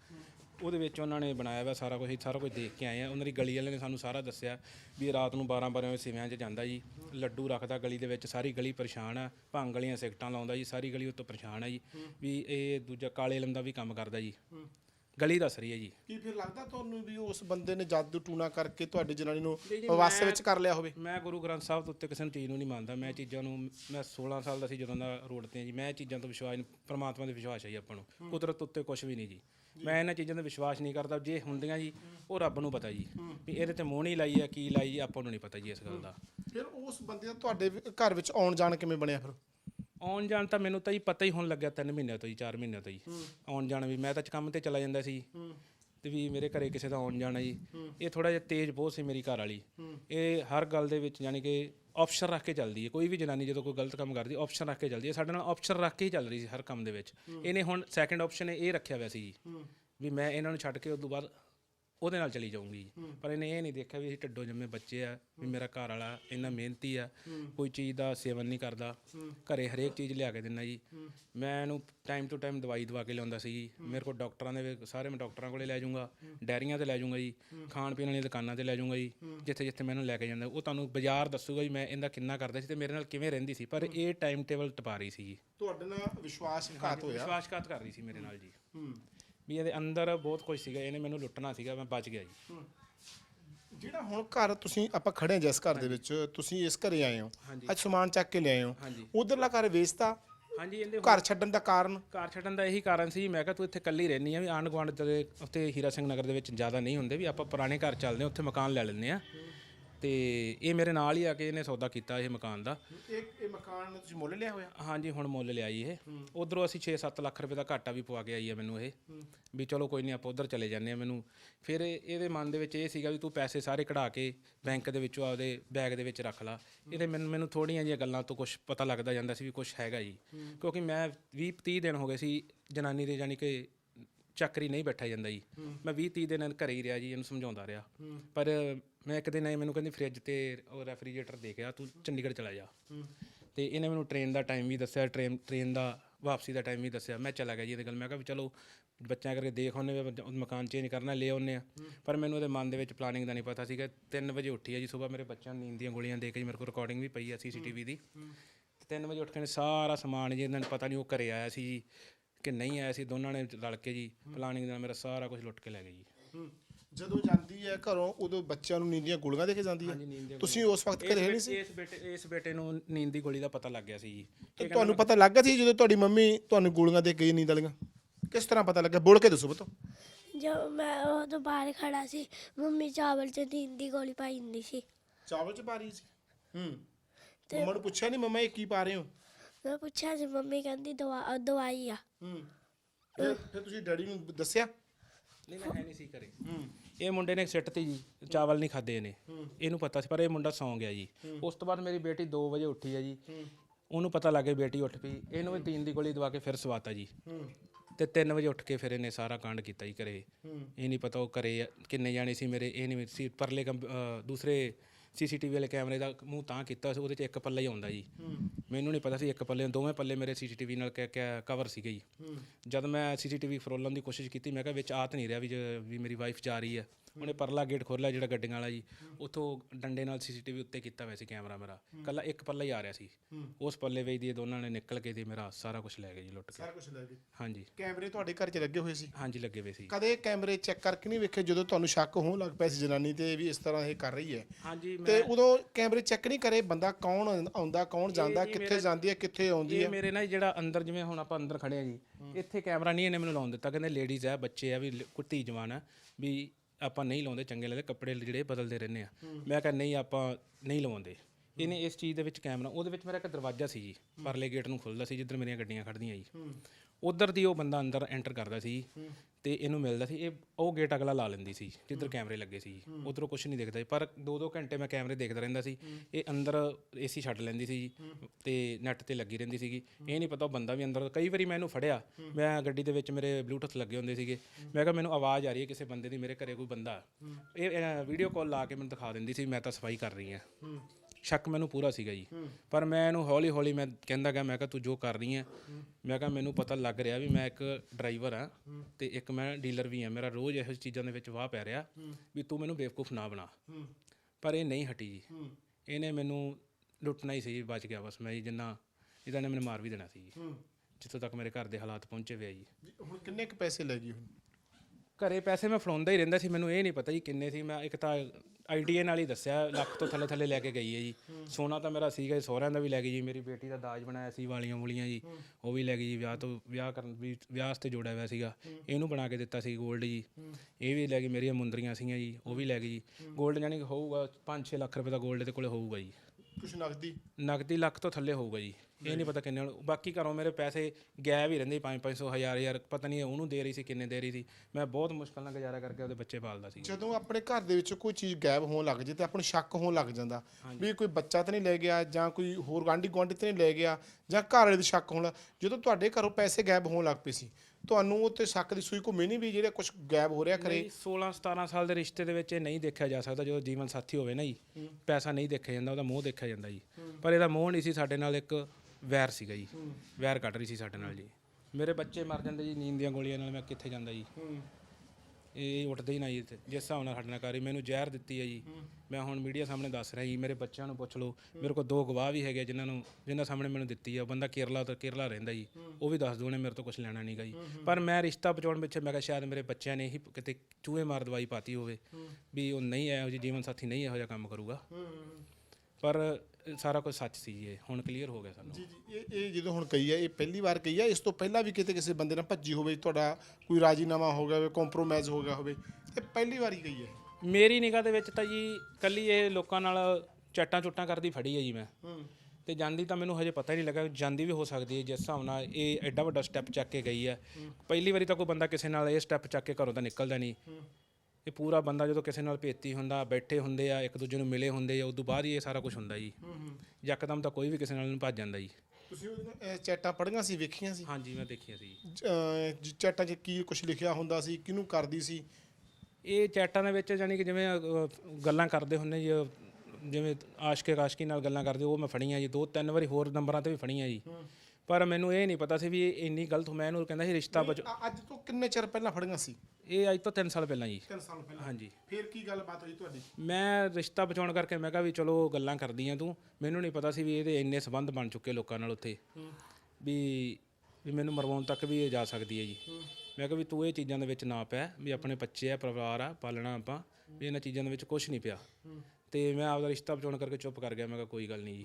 ਉਹਦੇ ਵਿੱਚ ਉਹਨਾਂ ਨੇ ਬਣਾਇਆ ਹੋਇਆ ਸਾਰਾ ਕੁਝ ਸਾਰਾ ਕੁਝ ਦੇਖ ਕੇ ਆਏ ਆ ਉਹਨਾਂ ਦੀ ਗਲੀ ਵਾਲੇ ਨੇ ਸਾਨੂੰ ਸਾਰਾ ਦੱਸਿਆ ਵੀ ਇਹ ਰਾਤ ਨੂੰ 12 12 ਵਜੇ ਸਿਵਿਆਂ 'ਚ ਜਾਂਦਾ ਜੀ। ਲੱਡੂ ਰੱਖਦਾ ਗਲੀ ਦੇ ਵਿੱਚ, ਸਾਰੀ ਗਲੀ ਪਰੇਸ਼ਾਨ ਆ। ਭੰਗ ਵਾਲੀਆਂ ਸਿਕਟਾਂ ਲਾਉਂਦਾ ਜੀ, ਸਾਰੀ ਗਲੀ ਉੱਤੋਂ ਪਰੇਸ਼ਾਨ ਆ ਜੀ। ਵੀ ਇਹ ਦੂਜਾ ਕਾਲੇ ਇਲਮ ਦਾ ਵੀ ਕੰਮ ਕਰਦਾ ਜੀ। ਗਲੀ ਦੱਸ ਰਹੀ ਹੈ ਜੀ। ਕੀ ਫਿਰ ਲੱਗਦਾ ਤੁਹਾਨੂੰ ਵੀ ਉਸ ਬੰਦੇ ਨੇ ਜਾਦੂ ਟੂਣਾ ਕਰਕੇ ਤੁਹਾਡੀ ਜਨਾਨੀ ਨੂੰ ਵਸ ਵਿੱਚ ਕਰ ਲਿਆ ਹੋਵੇ? ਮੈਂ ਗੁਰੂ ਗ੍ਰੰਥ ਸਾਹਿਬ ਦੇ ਉੱਤੇ ਕਿਸੇ ਨੂੰ ਚੀਜ਼ ਨੂੰ ਨਹੀਂ ਮੰਨਦਾ। ਮੈਂ ਚੀਜ਼ਾਂ ਨੂੰ ਮੈਂ 16 ਸਾਲ ਦਾ ਸੀ ਜਦੋਂ ਦਾ ਰੋਡ ਤੇ ਹਾਂ ਜੀ। ਮੈਂ ਇਹ ਚੀਜ਼ਾਂ ਤੋਂ ਵਿਸ਼ਵਾਸ ਨਹੀਂ ਪ੍ਰਮਾਤਮਾ ਦੇ ਵਿਸ਼ਵਾਸ ਹੈ ਜੀ ਆਪਾਂ ਨੂੰ। ਕੁਦਰਤ ਉੱਤੇ ਕੁਝ ਵੀ ਨਹੀਂ ਜੀ। ਮੈਂ ਇਹਨਾਂ ਚੀਜ਼ਾਂ ਤੇ ਵਿਸ਼ਵਾਸ ਨਹੀਂ ਕਰਦਾ। ਜੇ ਹੁੰਦੀਆਂ ਜੀ ਉਹ ਰੱਬ ਨੂੰ ਪਤਾ ਜੀ। ਵੀ ਇਹਦੇ ਤੇ ਮੋਹਣੀ ਲਾਈ ਹੈ ਕੀ ਲਾਈ ਹੈ ਆਪਾਂ ਨੂੰ ਨਹੀਂ ਪਤਾ ਜੀ ਇਸ ਗੱਲ ਦਾ। ਫਿਰ ਉਸ ਬੰਦੇ ਦਾ ਤੁਹਾਡੇ ਵੀ- ਘਰ ਵਿੱਚ ਆਉਣ ਜਾਣ ਕਿਵੇਂ ਬਣਿਆ ਫਿਰ? ਆਉਣ ਜਾਣ ਤਾਂ ਮੈਨੂੰ ਤਾਂ ਜੀ ਪਤਾ ਹੀ ਹੁਣ ਲੱਗਿਆ 3 ਮਹੀਨਿਆਂ ਤੋਂ ਜੀ 4 ਮਹੀਨਿਆਂ ਤੋਂ ਜੀ। ਆਉਣ ਜਾਣ ਵੀ ਮੈਂ ਤਾਂ ਕੰਮ ਤੇ ਚਲਾ ਜਾਂਦਾ ਸੀ। ਤੇ ਵੀ ਮੇਰੇ ਘਰੇ ਕਿਸੇ ਦਾ ਆਉਣ ਜਾਣਾ ਜੀ। ਇਹ ਥੋੜਾ ਜਿਹਾ ਤੇਜ਼ ਬਹੁਤ ਸੀ ਮੇਰੀ ਘਰ ਵਾਲੀ। ਇਹ ਹਰ ਗੱਲ ਦੇ ਵਿੱਚ ਯਾਨੀ ਕਿ ਆਪਸ਼ਨ ਰੱਖ ਕੇ ਚੱਲਦੀ ਹੈ। ਕੋਈ ਵੀ ਜਨਾਨੀ ਜਦੋਂ ਕੋਈ ਗਲਤ ਕੰਮ ਕਰਦੀ ਆਪਸ਼ਨ ਰੱਖ ਕੇ ਚੱਲਦੀ ਹੈ। ਸਾਡੇ ਨਾਲ ਆਪਸ਼ਨ ਰੱਖ ਕੇ ਹੀ ਚੱਲ ਰਹੀ ਸੀ ਹਰ ਕੰਮ ਦੇ ਵਿੱਚ। ਇਹਨੇ ਹੁਣ ਸੈਕੰਡ ਆਪਸ਼ਨ ਇਹ ਰੱਖਿਆ ਹੋਇਆ ਸੀ ਜੀ। ਵੀ ਮੈਂ ਇਹਨਾਂ ਨੂੰ ਛੱਡ ਕੇ ਉਸ ਤੋਂ ਬਾਅਦ ਉਹਦੇ ਨਾਲ ਚਲੀ ਜਾਊਂਗੀ ਜੀ। ਪਰ ਇਹਨੇ ਇਹ ਨਹੀਂ ਦੇਖਿਆ ਵੀ ਅਸੀਂ ਢੱਡੋ ਜੰਮੇ ਬੱਚੇ ਆ ਵੀ ਮੇਰਾ ਘਰ ਵਾਲਾ ਇੰਨਾ ਮਿਹਨਤੀ ਆ ਕੋਈ ਚੀਜ਼ ਦਾ ਸੇਵਨ ਨਹੀਂ ਕਰਦਾ। ਘਰੇ ਹਰੇਕ ਚੀਜ਼ ਲਿਆ ਕੇ ਦਿੰਦਾ ਜੀ। ਮੈਂ ਇਹਨੂੰ ਟਾਈਮ ਟੂ ਟਾਈਮ ਦਵਾਈ ਦਵਾ ਕੇ ਲਿਆਉਂਦਾ ਸੀ ਜੀ। ਮੇਰੇ ਕੋਲ ਡਾਕਟਰਾਂ ਦੇ ਸਾਰੇ ਮੈਂ ਡਾਕਟਰਾਂ ਕੋਲੇ ਲੈ ਜਾਊਂਗਾ। ਡੈਰੀਆਂ ਤੇ ਲੈ ਜਾਊਂਗਾ ਜੀ। ਖਾਣ ਪੀਣ ਵਾਲੀਆਂ ਦੁਕਾਨਾਂ ਤੇ ਲੈ ਜਾਊਂਗਾ ਜੀ। ਜਿੱਥੇ ਜਿੱਥੇ ਮੈਨੂੰ ਲੈ ਕੇ ਜਾਂਦਾ। ਉਹ ਤੁਹਾਨੂੰ ਬਾਜ਼ਾਰ ਦੱਸੂਗਾ ਜੀ ਮੈਂ ਇਹਦਾ ਕਿੰਨਾ ਕਰਦਾ ਸੀ ਤੇ ਮੇਰੇ ਨਾਲ ਕਿਵੇਂ ਰਹਿੰਦੀ ਸੀ। ਪਰ ਇਹ ਟਾਈਮ ਟੇਬਲ ਟਪਾ ਰਹੀ ਸੀ ਜੀ। ਤੁਹਾਡੇ ਨਾਲ ਵਿਸ਼ਵਾਸਘਾਤ ਹੋਇਆ? ਵਿਸ਼ਵਾਸਘਾਤ ਕਰ ਰਹੀ ਸੀ ਮੇਰੇ ਨਾਲ ਜੀ। ਵੀ ਇਹਦੇ ਅੰਦਰ ਬਹੁਤ ਕੁਝ ਸੀਗਾ ਇਹਨੇ ਮੈਨੂੰ ਲੁੱਟਣਾ ਸੀਗਾ ਮੈਂ ਬਚ ਗਿਆ ਜੀ। ਜਿਹੜਾ ਹੁਣ ਘਰ ਤੁਸੀਂ ਆਪਾਂ ਖੜੇ ਹਾਂ ਜਿਸ ਘਰ ਦੇ ਵਿੱਚ ਤੁਸੀਂ ਇਸ ਘਰੇ ਆਏ ਹੋ ਅੱਜ ਸਮਾਨ ਚੱਕ ਕੇ ਲਿਆਏ ਹੋ ਹਾਂਜੀ। ਉਧਰਲਾ ਘਰ ਵੇਚਤਾ ਹਾਂਜੀ ਇਹਦੇ ਘਰ ਛੱਡਣ ਦਾ ਕਾਰਨ? ਕਾਰ ਛੱਡਣ ਦਾ ਇਹੀ ਕਾਰਨ ਸੀ ਮੈਂ ਕਿਹਾ ਤੂੰ ਇੱਥੇ ਇਕੱਲੀ ਰਹਿਣੀ ਆ ਵੀ ਆਂਢ ਗੁਆਂਢ ਦੇ ਉੱਤੇ ਹੀਰਾ ਸਿੰਘ ਨਗਰ ਦੇ ਵਿੱਚ ਜ਼ਿਆਦਾ ਨਹੀਂ ਹੁੰਦੇ ਵੀ ਆਪਾਂ ਪੁਰਾਣੇ ਘਰ ਚੱਲਦੇ ਹਾਂ ਉੱਥੇ ਮਕਾਨ ਲੈ ਲੈਂਦੇ ਆ ਤੇ ਇਹ ਮੇਰੇ ਨਾਲ ਹੀ ਆ ਕੇ ਇਹਨੇ ਸੌਦਾ ਕੀਤਾ ਇਹ ਮਕਾਨ ਦਾ। ਇਹ ਇਹ ਮਕਾਨ ਤੁਸੀਂ ਮੁੱਲ ਲਿਆ ਹੋਇਆ? ਹਾਂਜੀ ਹੁਣ ਮੁੱਲ ਲਿਆ ਜੀ ਇਹ ਉਧਰੋਂ ਅਸੀਂ 6-7 ਲੱਖ ਰੁਪਏ ਦਾ ਘਾਟਾ ਵੀ ਪਵਾ ਕੇ ਆਈ ਆ ਮੈਨੂੰ ਇਹ। ਵੀ ਚਲੋ ਕੋਈ ਨਹੀਂ ਆਪਾਂ ਉਧਰ ਚਲੇ ਜਾਂਦੇ ਆ ਮੈਨੂੰ। ਫਿਰ ਇਹ- ਇਹਦੇ ਮਨ ਦੇ ਵਿੱਚ ਇਹ ਸੀਗਾ ਵੀ ਤੂੰ ਪੈਸੇ ਸਾਰੇ ਕਢਾ ਕੇ ਬੈਂਕ ਦੇ ਵਿੱਚੋਂ ਆਪਦੇ ਬੈਗ ਦੇ ਵਿੱਚ ਰੱਖ ਲਾ। ਇਹਦੇ ਮੈਨੂੰ ਮੈਨੂੰ ਥੋੜੀਆਂ ਜਿਹੀਆਂ ਗੱਲਾਂ ਤੋਂ ਕੁਝ ਪਤਾ ਲੱਗਦਾ ਜਾਂਦਾ ਸੀ ਵੀ ਕੁਝ ਹੈਗਾ ਜੀ। ਕਿਉਂਕਿ ਮੈਂ 20 30 ਦਿਨ ਹੋ ਗਏ ਸੀ ਜਨਾਨੀ ਦੇ ਯਾਨੀ ਕਿ ਚੱਕਰੀ ਨਹੀਂ ਬੈਠਾ ਜਾਂਦਾ ਜੀ। ਮੈਂ 20 30 ਦਿਨ ਘਰੇ ਹੀ ਰਿਹਾ ਜੀ ਇਹਨੂੰ ਸਮਝਾਉਂਦਾ ਰਿਹਾ। ਪਰ ਮੈਂ ਇੱਕ ਦਿਨ ਆਏ ਮੈਨੂੰ ਕਹਿੰਦੀ ਫ੍ਰਿਜ ਤੇ ਉਹ ਰੈਫਰੀਜਰੇਟਰ ਦੇ ਗਿਆ ਤੂੰ ਚੰਡੀਗੜ੍ਹ ਚਲਾ ਜਾ। ਤੇ ਇਹਨੇ ਮੈਨੂੰ ਟ੍ਰੇਨ ਦਾ ਟਾਈਮ ਵੀ ਦੱਸਿਆ ਟ੍ਰੇਨ ਟ੍ਰੇਨ ਦਾ ਵਾਪਸੀ ਦਾ ਟਾਈਮ ਵੀ ਦੱਸਿਆ। ਮੈਂ ਚਲਾ ਗਿਆ ਜੀ ਇਹਦੇ ਗੱਲ ਮੈਂ ਕਿਹਾ ਵੀ ਚਲੋ ਬੱਚਿਆਂ ਕਰਕੇ ਦੇਖ ਉਹਨੇ ਮਕਾਨ ਚੇਂਜ ਕਰਨਾ ਲੈ ਆਉਂਦੇ ਆ। ਪਰ ਮੈਨੂੰ ਉਹਦੇ ਮਨ ਦੇ ਵਿੱਚ ਪਲਾਨਿੰਗ ਦਾ ਨਹੀਂ ਪਤਾ ਸੀਗਾ। 3 ਵਜੇ ਉੱਠੀ ਆ ਜੀ ਸਵੇਰ ਮੇਰੇ ਬੱਚਿਆਂ ਨੂੰ ਨੀਂਦ ਦੀਆਂ ਗੋਲੀਆਂ ਦੇ ਕੇ ਜੀ ਮੇਰੇ ਕੋਲ ਰਿਕਾਰਡਿੰਗ ਵੀ ਪਈ ਆ ਸੀਸੀਟੀਵੀ ਦੀ। ਤੇ 3 ਵਜੇ ਉੱਠ ਕੇ ਸਾਰਾ ਸਮਾਨ ਜੀ ਇਹਨਾਂ ਨੂੰ ਪਤਾ ਨਹੀਂ ਉਹ ਘਰੇ ਆਇਆ ਸੀ ਜੀ ਕਿ ਨਹੀਂ ਆਇਆ ਸੀ ਦੋਨਾਂ ਨੇ ਰਲ ਕੇ ਜੀ ਪਲਾਨਿੰਗ ਨਾਲ ਮੇਰਾ ਸਾਰਾ ਕੁਝ ਲੁੱਟ ਕੇ ਲੈ ਗਏ ਜੀ। ਜਦੋਂ ਜਾਂਦੀ ਹੈ ਘਰੋਂ ਉਦੋਂ ਬੱਚਿਆਂ ਨੂੰ ਨੀਂਦ ਦੀਆਂ ਗੋਲੀਆਂ ਦੇ ਕੇ ਜਾਂਦੀ ਨੀਂਦ ਹੈ ਤੁਸੀਂ ਉਸ ਵਕਤ ਘਰੇ ਹੈ ਨਹੀਂ ਸੀ? ਇਸ ਬੇਟੇ ਇਸ ਬੇਟੇ ਨੂੰ ਨੀਂਦ ਦੀ ਗੋਲੀ ਦਾ ਪਤਾ ਲੱਗ ਗਿਆ ਸੀ ਜੀ। ਤੇ ਤੁਹਾਨੂੰ ਪਤਾ ਲੱਗ ਗਿਆ ਸੀ ਜਦੋਂ ਤੁਹਾਡੀ ਮੰਮੀ ਤੁਹਾਨੂੰ ਗੋਲੀਆਂ ਦੇ ਕੇ ਗਈ ਨੀਂਦ ਵਾਲੀਆਂ? ਕਿਸ ਤਰ੍ਹਾਂ ਪਤਾ ਲੱਗਾ ਬੋਲ ਕੇ ਦੱਸੋ ਬਤੋ ਜਦ ਮੈਂ ਉਹ ਤੋਂ ਬਾਹਰ ਖੜਾ ਸੀ ਮੰਮੀ ਚਾਵਲ ਚ ਨੀਂਦ ਦੀ ਗੋਲੀ ਪਾਈ ਹੁੰਦੀ ਸੀ। ਚਾਵਲ ਚ ਪਾ ਰਹੀ ਸੀ? ਹੂੰ। ਮੰਮਾ ਨੂੰ ਪੁੱਛਿਆ ਨਹੀਂ ਮੰਮਾ ਇਹ ਕੀ ਪਾ ਰਹੇ ਹੋ? ਮੈਂ ਪੁੱਛਿਆ ਸੀ ਮੰਮੀ ਕਹਿੰਦੀ ਦਵਾ ਦਵਾਈ ਆ। ਹੂੰ। ਫਿਰ ਫਿਰ ਤੁਸੀਂ ਡੈਡੀ ਨੂੰ ਦੱਸਿਆ? ਨਹੀਂ ਮੈਂ ਹੈ ਨਹੀਂ ਸੀ ਘਰੇ। ਹੂੰ। ਇਹ ਮੁੰਡੇ ਨੇ ਸਿੱਟ ਤੀ ਜੀ ਚਾਵਲ ਨਹੀਂ ਖਾਦੇ ਇਹਨੇ। ਇਹਨੂੰ ਪਤਾ ਸੀ ਪਰ ਇਹ ਮੁੰਡਾ ਸੌਂ ਗਿਆ ਜੀ। ਉਸ ਤੋਂ ਬਾਅਦ ਮੇਰੀ ਬੇਟੀ 2 ਵਜੇ ਉੱਠੀ ਹੈ ਜੀ। ਉਹਨੂੰ ਪਤਾ ਲੱਗ ਗਿਆ ਬੇਟੀ ਉੱਠ ਪਈ। ਇਹਨੂੰ ਵੀ ਤੀਨ ਦੀ ਗੋਲੀ ਦਵਾ ਕੇ ਫਿਰ ਸਵਾਤਾ ਜੀ। ਤੇ 3 ਵਜੇ ਉੱਠ ਕੇ ਫਿਰ ਇਹਨੇ ਸਾਰਾ ਕਾਂਡ ਕੀਤਾ ਜੀ ਘਰੇ। ਇਹ ਨਹੀਂ ਪਤਾ ਉਹ ਘਰੇ ਕਿੰਨੇ ਜਾਣੇ ਸੀ ਮੇਰੇ। ਇਹ ਨਹੀਂ ਸੀ ਪਰਲੇ ਦੂਸਰੇ ਸੀਸੀਟੀਵੀ ਵਾਲੇ ਕੈਮਰੇ ਦਾ ਮੂੰਹ ਤਾਂ ਕੀਤਾ ਸੀ ਉਹਦੇ 'ਚ ਇੱਕ ਪੱਲਾ ਹੀ ਆਉਂਦਾ ਜੀ। ਮੈਨੂੰ ਨਹੀਂ ਪਤਾ ਸੀ ਇੱਕ ਪੱਲੇ ਦੋਵੇਂ ਪੱਲੇ ਮੇਰੇ ਸੀਸੀਟੀਵੀ ਨਾਲ ਕਵਰ ਸੀਗੇ ਜੀ। ਜਦ ਮੈਂ ਸੀਸੀਟੀਵੀ ਫਰੋਲਣ ਦੀ ਕੋਸ਼ਿਸ਼ ਕੀਤੀ ਮੈਂ ਕਿਹਾ ਵਿੱਚ ਆਤ ਨਹੀਂ ਰਿਹਾ ਵੀ ਜੇ- ਵੀ ਮੇਰੀ ਵਾਈਫ ਜਾ ਰਹੀ ਹੈ। ਉਹਨੇ ਪਰਲਾ ਗੇਟ ਖੋਲ੍ਹਿਆ ਜਿਹੜਾ ਗੱਡੀਆਂ ਵਾਲਾ ਜੀ ਉੱਥੋਂ ਡੰਡੇ ਨਾਲ ਸੀਸੀਟੀਵੀ ਉੱਤੇ ਕੀਤਾ ਹੋਇਆ ਸੀ ਕੈਮਰਾ ਮੇਰਾ। ਕੱਲਾ ਇੱਕ ਪੱਲਾ ਹੀ ਆ ਰਿਹਾ ਸੀ। ਉਸ ਪੱਲੇ ਵੇਚ ਦੀ ਦੋਨਾਂ ਨੇ ਨਿਕਲ ਕੇ ਤੇ ਮੇਰਾ ਸਾਰਾ ਕੁਝ ਲੈ ਗਏ ਜੀ ਲੁੱਟ ਕੇ। ਸਾਰਾ ਕੁਝ ਲੈ ਗਏ। ਹਾਂਜੀ। ਕੈਮਰੇ ਤੁਹਾਡੇ ਘਰ 'ਚ ਲੱਗੇ ਹੋਏ ਸੀ? ਹਾਂਜੀ ਲੱਗੇ ਹੋਏ ਸੀ। ਕਦੇ ਕੈਮਰੇ ਚੈੱਕ ਕਰਕੇ ਨਹੀਂ ਵੇਖੇ ਜਦੋਂ ਤੁਹਾਨੂੰ ਸ਼ੱਕ ਹੋਣ ਲੱਗ ਪਿਆ ਸੀ ਜਨਾਨੀ ਤੇ ਵੀ ਇਸ ਤਰ੍ਹਾਂ ਇਹ ਕਰ ਰਹੀ ਹੈ? ਹਾਂਜੀ ਮੈਂ ਤੇ ਉਦੋਂ ਕੈਮਰੇ ਚੈੱਕ ਨਹੀਂ ਕਰੇ ਬੰਦਾ ਕੌਣ ਆਉਂਦਾ ਕੌਣ ਜਾਂਦਾ ਕਿੱਥੇ ਜਾਂਦੀ ਹੈ ਕਿੱਥੇ ਆਉਂਦੀ ਇਹ ਹੈ? ਮੇਰੇ ਨਾਲ ਜਿਹੜਾ ਅੰਦਰ ਜਿਵੇਂ ਹੁਣ ਆਪਾਂ ਅੰਦਰ ਖੜੇ ਆ ਜੀ ਇੱਥੇ ਕੈਮਰਾ ਨਹੀਂ ਇਹਨੇ ਮੈਨੂੰ ਲਾਉਣ ਦਿੱਤਾ ਕਹਿੰਦੇ ਲੇਡੀਜ਼ ਆ ਬੱਚੇ ਆ ਵੀ ਕੁੱਤੀ ਜਵਾਨ ਆ ਵੀ ਆਪਾਂ ਨਹੀਂ ਲਾਉਂਦੇ, ਚੰਗੇ ਲੱਗਦੇ, ਕੱਪੜੇ ਜਿਹੜੇ ਬਦਲਦੇ ਰਹਿੰਦੇ ਆ। ਮੈਂ ਕਿਹਾ, ਨਹੀਂ, ਆਪਾਂ ਨਹੀਂ ਲਵਾਉਂਦੇ। ਇਹਨੇ ਇਸ ਚੀਜ਼ ਦੇ ਵਿੱਚ ਕੈਮਰਾ ਉਹਦੇ ਵਿੱਚ ਮੇਰਾ ਇੱਕ ਦਰਵਾਜ਼ਾ ਸੀ ਜੀ। ਪਰਲੇ ਗੇਟ ਨੂੰ ਖੁੱਲਦਾ ਸੀ, ਜਿੱਧਰ ਮੇਰੀਆਂ ਗੱਡੀਆਂ ਖੜਦੀਆਂ ਜੀ। ਉਧਰ ਦੀ ਉਹ ਬੰਦਾ ਅੰਦਰ ਐਂਟਰ ਕਰਦਾ ਸੀ ਤੇ ਇਹਨੂੰ ਮਿਲਦਾ ਸੀ, ਇਹ ਉਹ ਗੇਟ ਅਗਲਾ ਲਾ ਲੈਂਦੀ ਸੀ, ਜਿੱਧਰ ਕੈਮਰੇ ਲੱਗੇ ਸੀ, ਉਧਰੋਂ ਕੁਝ ਨਹੀਂ ਦਿਖਦਾ ਸੀ, ਪਰ 2-2 ਘੰਟੇ ਮੈਂ ਕੈਮਰੇ ਦੇਖਦਾ ਰਹਿੰਦਾ ਸੀ, ਇਹ ਅੰਦਰ ਏਸੀ ਛੱਡ ਲੈਂਦੀ ਸੀ ਜੀ ਤੇ ਨੈਟ ਤੇ ਲੱਗੀ ਰਹਿੰਦੀ ਸੀਗੀ, ਇਹ ਨਹੀਂ ਪਤਾ ਉਹ ਬੰਦਾ ਵੀ ਅੰਦਰ, ਕਈ ਵਾਰੀ ਮੈਂ ਇਹਨੂੰ ਫੜਿਆ, ਮੈਂ ਗੱਡੀ ਦੇ ਵਿੱਚ ਮੇਰੇ ਬਲੂਟੁੱਥ ਲੱਗੇ ਹੁੰਦੇ ਸੀਗੇ, ਮੈਂ ਕਿਹਾ ਮੈਨੂੰ ਆਵਾਜ਼ ਆ ਰਹੀ ਹੈ ਕਿਸੇ ਬੰਦੇ ਦੀ, ਮੇਰੇ ਘਰੇ ਕੋਈ ਬੰਦਾ, ਇਹ ਵੀਡੀਓ ਕਾਲ ਲਾ ਕੇ ਮੈਨੂੰ ਦਿਖਾ ਦਿੰਦੀ ਸੀ, ਮੈਂ ਤਾਂ ਸਫ਼ਾਈ ਕਰ ਰਹੀ ਹਾਂ। ਸ਼ੱਕ ਮੈਨੂੰ ਪੂਰਾ ਸੀਗਾ ਜੀ। ਪਰ ਮੈਂ ਇਹਨੂੰ ਹੌਲੀ ਹੌਲੀ ਮੈਂ ਕਹਿੰਦਾ ਗਿਆ ਮੈਂ ਕਿਹਾ ਤੂੰ ਜੋ ਕਰ ਰਹੀ ਹੈ। ਮੈਂ ਕਿਹਾ ਮੈਨੂੰ ਪਤਾ ਲੱਗ ਰਿਹਾ ਵੀ ਮੈਂ ਇੱਕ ਡਰਾਈਵਰ ਆ ਤੇ ਇੱਕ ਮੈਂ ਡੀਲਰ ਵੀ ਆ ਮੇਰਾ ਰੋਜ਼ ਇਹੋ ਜਿਹੀ ਚੀਜ਼ਾਂ ਦੇ ਵਿੱਚ ਵਾਹ ਪੈ ਰਿਹਾ ਵੀ ਤੂੰ ਮੈਨੂੰ ਬੇਵਕੂਫ ਨਾ ਬਣਾ। ਪਰ ਇਹ ਨਹੀਂ ਹਟੀ ਜੀ। ਇਹਨੇ ਮੈਨੂੰ ਲੁੱਟਣਾ ਹੀ ਸੀ ਜੀ ਬਚ ਗਿਆ ਬਸ। ਮੈਂ ਜੀ ਜਿੰਨਾ ਇਹਦਾ ਨੇ ਮੈਨੂੰ ਮਾਰ ਵੀ ਦੇਣਾ ਸੀ ਜੀ। ਜਿੱਥੋਂ ਤੱਕ ਮੇਰੇ ਘਰ ਦੇ ਹਾਲਾਤ ਪਹੁੰਚੇ ਹੋਏ ਆ ਜੀ। ਜੀ, ਹੁਣ ਕਿੰਨੇ ਕੁ ਪੈਸੇ ਲੈ ਗਈ ਹੁਣ? ਘਰੇ ਪੈਸੇ ਮੈਂ ਫੜਾਉਂਦਾ ਹੀ ਰਹਿੰਦਾ ਸੀ ਮੈਨੂੰ ਇਹ ਨਹੀਂ ਪਤਾ ਜੀ ਕਿੰਨੇ ਸੀ। ਮੈਂ ਇੱਕ ਤਾਂ ਆਈਡੀਏ ਨਾਲ ਹੀ ਦੱਸਿਆ ਲੱਖ ਤੋਂ ਥੱਲੇ ਥੱਲੇ ਲੈ ਕੇ ਗਈ ਹੈ ਜੀ। ਸੋਨਾ ਤਾਂ ਮੇਰਾ ਸੀਗਾ ਸਹੁਰਿਆਂ ਦਾ ਵੀ ਲੈ ਗਈ ਜੀ ਮੇਰੀ ਬੇਟੀ ਦਾ ਦਾਜ ਬਣਾਇਆ ਸੀ ਵਾਲੀਆਂ ਮੂਲੀਆਂ ਜੀ ਉਹ ਵੀ ਲੈ ਗਈ ਜੀ ਵਿਆਹ ਤੋਂ ਵਿਆਹ ਕਰਨ ਵੀ ਵਿਆਹ ਤੇ ਜੋੜਿਆ ਹੋਇਆ ਸੀਗਾ। ਇਹਨੂੰ ਬਣਾ ਕੇ ਦਿੱਤਾ ਸੀ 골ਡ ਜੀ ਇਹ ਵੀ ਲੈ ਗਈ ਮੇਰੀਆਂ ਮੁੰਦਰੀਆਂ ਸੀਗੀਆਂ ਜੀ ਉਹ ਵੀ ਲੈ ਗਈ ਜੀ। 골ਡ ਜਾਨੀ ਹੋਊਗਾ 5-6 ਲੱਖ ਰੁਪਏ ਦਾ 골ਡ ਇਹਦੇ ਕੋਲੇ ਹੋਊਗਾ ਜੀ। ਕੁਛ ਨਗਦੀ ਨਗਦੀ ਲੱਖ ਤੋਂ ਥੱਲੇ ਹੋਊਗਾ ਜੀ। ਇਹ ਨਹੀਂ ਪਤਾ ਕਿੰਨੇ ਹੋਣ- ਬਾਕੀ ਘਰੋਂ ਮੇਰੇ ਪੈਸੇ ਗਾਇਬ ਹੀ ਰਹਿੰਦੇ 5-500 ਹਜ਼ਾਰ ਹਜ਼ਾਰ। ਪਤਾ ਨਹੀਂ ਉਹਨੂੰ ਦੇ ਰਹੀ ਸੀ ਕਿੰਨੇ ਦੇ ਰਹੀ ਸੀ। ਮੈਂ ਬਹੁਤ ਮੁਸ਼ਕਲ ਨਾਲ ਗੁਜ਼ਾਰਾ ਕਰਕੇ ਉਹਦੇ ਬੱਚੇ ਪਾਲਦਾ ਸੀ। ਜਦੋਂ ਆਪਣੇ ਘਰ ਦੇ ਵਿੱਚ ਕੋਈ ਚੀਜ਼ ਗਾਇਬ ਹੋਣ ਲੱਗ ਜੇ ਤੇ ਆਪਾਂ ਨੂੰ ਸ਼ੱਕ ਹੋਣ ਲੱਗ ਜਾਂਦਾ। ਵੀ ਕੋਈ ਬੱਚਾ ਤਾਂ ਨਹੀਂ ਲੈ ਗਿਆ ਜਾਂ ਕੋਈ ਹੋਰ ਗਾਂਢੀ ਗੁਆਂਢੀ ਤਾਂ ਨਹੀਂ ਲੈ ਗਿਆ ਜਾਂ ਘਰ ਵਾਲੇ ਦੇ ਸ਼ੱਕ ਹੋਣ ਲੱਗ ਜਦੋਂ ਤੁਹਾਡੇ ਘਰੋਂ ਪੈਸੇ ਗਾਇਬ ਹੋਣ ਲੱਗ ਪਏ ਸੀ ਤੁਹਾਨੂੰ ਉਹ ਤੇ ਸ਼ੱਕ ਦੀ ਸੂਈ ਘੁੰਮੀ ਨਹੀਂ ਵੀ ਜਿਹੜਾ ਕੁਝ ਗਾਇਬ ਹੋ ਰਿਹਾ ਕਰੇ 16 17 ਸਾਲ ਦੇ ਰਿਸ਼ਤੇ ਦੇ ਵਿੱਚ ਇਹ ਨਹੀਂ ਦੇਖਿਆ ਜਾ ਸਕਦਾ ਜਦੋਂ ਜੀਵਨ ਸਾਥੀ ਹੋਵੇ ਨਾ ਜੀ। ਪੈਸਾ ਨਹੀਂ ਦੇਖਿਆ ਜਾਂਦਾ ਉਹਦਾ ਮੋਹ ਦੇਖਿਆ ਜਾਂਦਾ ਜੀ। ਪਰ ਇਹਦਾ ਮੋਹ ਨਹੀਂ ਸੀ ਸਾਡੇ ਨਾਲ ਇੱਕ ਵੈਰ ਸੀਗਾ ਜੀ। ਵੈਰ ਕੱਢ ਰਹੀ ਸੀ ਸਾਡੇ ਨਾਲ ਜੀ। ਮੇਰੇ ਬੱਚੇ ਮਰ ਜਾਂਦੇ ਜੀ ਨੀਂਦ ਦੀਆਂ ਗੋਲੀਆਂ ਨਾਲ ਮੈਂ ਕਿੱਥੇ ਜਾਂਦਾ ਜੀ। ਇਹ ਉੱਠਦੇ ਹੀ ਨਾ ਜੀ ਇੱਥੇ। ਜਿਸ ਹਿਸਾਬ ਨਾਲ ਸਾਡੇ ਨਾਲ ਕਰੀ ਮੈਨੂੰ ਜ਼ਹਿਰ ਦਿੱਤੀ ਹੈ ਜੀ। ਮੈਂ ਹੁਣ ਮੀਡੀਆ ਸਾਹਮਣੇ ਦੱਸ ਰਿਹਾ ਜੀ ਮੇਰੇ ਬੱਚਿਆਂ ਨੂੰ ਪੁੱਛ ਲਓ। ਮੇਰੇ ਕੋਲ ਦੋ ਗਵਾਹ ਵੀ ਹੈਗੇ ਜਿਨ੍ਹਾਂ ਨੂੰ ਜਿਨ੍ਹਾਂ ਸਾਹਮਣੇ ਮੈਨੂੰ ਦਿੱਤੀ ਆ। ਬੰਦਾ ਕੇਰਲਾ ਤੋਂ ਕੇਰਲਾ ਰਹਿੰਦਾ ਜੀ। ਉਹ ਵੀ ਦੱਸ ਦੋ ਉਹਨੇ ਮੇਰੇ ਤੋਂ ਕੁਝ ਲੈਣਾ ਨਹੀਂਗਾ ਜੀ। ਪਰ ਮੈਂ ਰਿਸ਼ਤਾ ਬਚਾਉਣ ਪਿੱਛੇ ਮੈਂ ਕਿਹਾ ਸ਼ਾਇਦ ਮੇਰੇ ਬੱਚਿਆਂ ਨੇ ਹੀ ਕਿਤੇ ਚੂਹੇ ਮਾਰ ਦਵਾਈ ਪਾਤੀ ਹੋਵੇ। ਵੀ ਉਹ ਨਹੀਂ ਇਹੋ ਜਿਹੀ ਜੀਵਨ ਸਾਥੀ ਨਹੀਂ ਇਹੋ ਜਿਹਾ ਕੰਮ ਕਰੂਗਾ। ਪਰ ਸਾਰਾ ਕੁਝ ਸੱਚ ਸੀ ਜੀ ਇਹ ਹੁਣ ਕਲੀਅਰ ਹੋ ਗਿਆ ਸਾਨੂੰ। ਜੀ ਜੀ ਇਹ ਇਹ ਜਦੋਂ ਹੁਣ ਕਹੀ ਹੈ ਇਹ ਪਹਿਲੀ ਵਾਰ ਕਹੀ ਹੈ ਇਸ ਤੋਂ ਪਹਿਲਾਂ ਵੀ ਕਿਤੇ ਕਿਸੇ ਬੰਦੇ ਨਾਲ ਭੱਜੀ ਹੋਵੇ ਤੁਹਾਡਾ ਕੋਈ ਰਾਜੀਨਾਮਾ ਹੋ ਗਿਆ ਹੋਵੇ ਕੰਪਰੋਮਾਈਜ਼ ਹੋ ਗਿਆ ਹੋਵੇ ਇਹ ਪਹਿਲੀ ਵਾਰ ਹੀ ਕਹੀ ਹੈ ਮੇਰੀ ਨਿਗਾਹ ਦੇ ਵਿੱਚ ਤਾਂ ਜੀ ਕੱਲੀ ਇਹ ਲੋਕਾਂ ਨਾਲ ਚੈਟਾਂ ਚੁੱਟਾਂ ਕਰਦੀ ਫੜੀ ਹੈ ਜੀ ਮੈਂ। ਤੇ ਜਾਂਦੀ ਤਾਂ ਮੈਨੂੰ ਹਜੇ ਪਤਾ ਹੀ ਨਹੀਂ ਲੱਗਾ ਜਾਂਦੀ ਵੀ ਹੋ ਸਕਦੀ ਹੈ ਜਿਸ ਹਿਸਾਬ ਨਾਲ ਇਹ ਐਡਾ ਵੱਡਾ ਸਟੈਪ ਚੱਕ ਕੇ ਗਈ ਹੈ। ਪਹਿਲੀ ਵਾਰੀ ਤਾਂ ਕੋਈ ਬੰਦਾ ਕਿਸੇ ਨਾਲ ਇਹ ਸਟੈਪ ਚੱਕ ਕੇ ਘਰੋਂ ਤਾਂ ਨਿਕਲਦਾ ਨਹੀਂ। ਇਹ ਪੂਰਾ ਬੰਦਾ ਜਦੋਂ ਕਿਸੇ ਨਾਲ ਭੇਤੀ ਹੁੰਦਾ ਬੈਠੇ ਹੁੰਦੇ ਆ ਇੱਕ ਦੂਜੇ ਨੂੰ ਮਿਲੇ ਹੁੰਦੇ ਆ ਉਸ ਤੋਂ ਬਾਅਦ ਹੀ ਇਹ ਸਾਰਾ ਕੁਝ ਹੁੰਦਾ ਜੀ। ਯਕਦਮ ਤਾਂ ਕੋਈ ਵੀ ਕਿਸੇ ਨਾਲ ਨਹੀਂ ਭੱਜ ਜਾਂਦਾ ਜੀ। ਤੁਸੀਂ ਅਹ, ਚੈਟਾਂ ਪੜ੍ਹੀਆਂ ਸੀ ਵੇਖੀਆਂ ਸੀ? ਹਾਂਜੀ ਮੈਂ ਦੇਖਿਆ ਸੀ। ਜ- ਚੈਟਾਂ 'ਚ ਕੀ ਕੁਝ ਲਿਖਿਆ ਹੁੰਦਾ ਸੀ ਕਿਹਨੂੰ ਕਰਦੀ ਸੀ? ਇਹ ਚੈਟਾਂ ਦੇ ਵਿੱਚ ਜਾਨੀ ਕਿ ਜਿਵੇਂ ਗੱਲਾਂ ਕਰਦੇ ਹੁੰਨੇ ਜੀ ਜਿਵੇਂ ਆਸ਼ਕੇ ਆਸ਼ਕੀ ਨਾਲ ਗੱਲਾਂ ਕਰਦੇ ਉਹ ਮੈਂ ਫੜੀਆਂ ਜੀ ਦੋ ਤਿੰਨ ਵਾਰੀ ਹੋਰ ਨੰਬਰਾਂ ਤੇ ਵੀ ਫੜੀਆਂ ਜੀ। ਪਰ ਮੈਨੂੰ ਇਹ ਨਹੀਂ ਪਤਾ ਸੀ ਵੀ ਇਹ ਇੰਨੀ ਗਲਤ ਮੈਂ ਇਹਨੂੰ ਕਹਿੰਦਾ ਸੀ ਰਿਸ਼ਤਾ ਬਚ ਅ- ਅੱਜ ਤੋਂ ਕਿੰਨੇ ਚਿਰ ਪਹਿਲਾਂ ਫੜੀਆਂ ਸੀ? ਇਹ ਅੱਜ ਤੋਂ 3 ਸਾਲ ਪਹਿਲਾਂ ਜੀ। 3 ਸਾਲ ਪਹਿਲਾਂ। ਹਾਂਜੀ। ਫਿਰ ਕੀ ਗੱਲਬਾਤ ਹੋਈ ਤੁਹਾਡੀ? ਮੈਂ ਰਿਸ਼ਤਾ ਬਚਾਉਣ ਕਰਕੇ ਮੈਂ ਕਿਹਾ ਵੀ ਚਲੋ ਗੱਲਾਂ ਕਰਦੀਆਂ ਤੂੰ। ਮੈਨੂੰ ਨਹੀਂ ਪਤਾ ਸੀ ਵੀ ਇਹਦੇ ਇੰਨੇ ਸਬੰਧ ਬਣ ਚੁੱਕੇ ਲੋਕਾਂ ਨਾਲ ਉੱਥੇ। ਵੀ ਵੀ ਮੈਨੂੰ ਮਰਵਾਉਣ ਤੱਕ ਵੀ ਇਹ ਜਾ ਸਕਦੀ ਹੈ ਜੀ। ਮੈਂ ਕਿਹਾ ਵੀ ਤੂੰ ਇਹ ਚੀਜ਼ਾਂ ਦੇ ਵਿੱਚ ਨਾ ਪੈ ਵੀ ਆਪਣੇ ਬੱਚੇ ਆ ਪਰਿਵਾਰ ਆ ਪਾਲਣਾ ਆਪਾਂ ਵੀ ਇਹਨਾਂ ਚੀਜ਼ਾਂ ਦੇ ਵਿੱਚ ਕੁਝ ਨਹੀਂ ਪਿਆ। ਤੇ ਮੈਂ ਆਪਦਾ ਰਿਸ਼ਤਾ ਬਚਾਉਣ ਕਰਕੇ ਚੁੱਪ ਕਰ ਗਿਆ ਮੈਂ ਕਿਹਾ ਕੋਈ ਗੱਲ ਨਹੀਂ ਜੀ।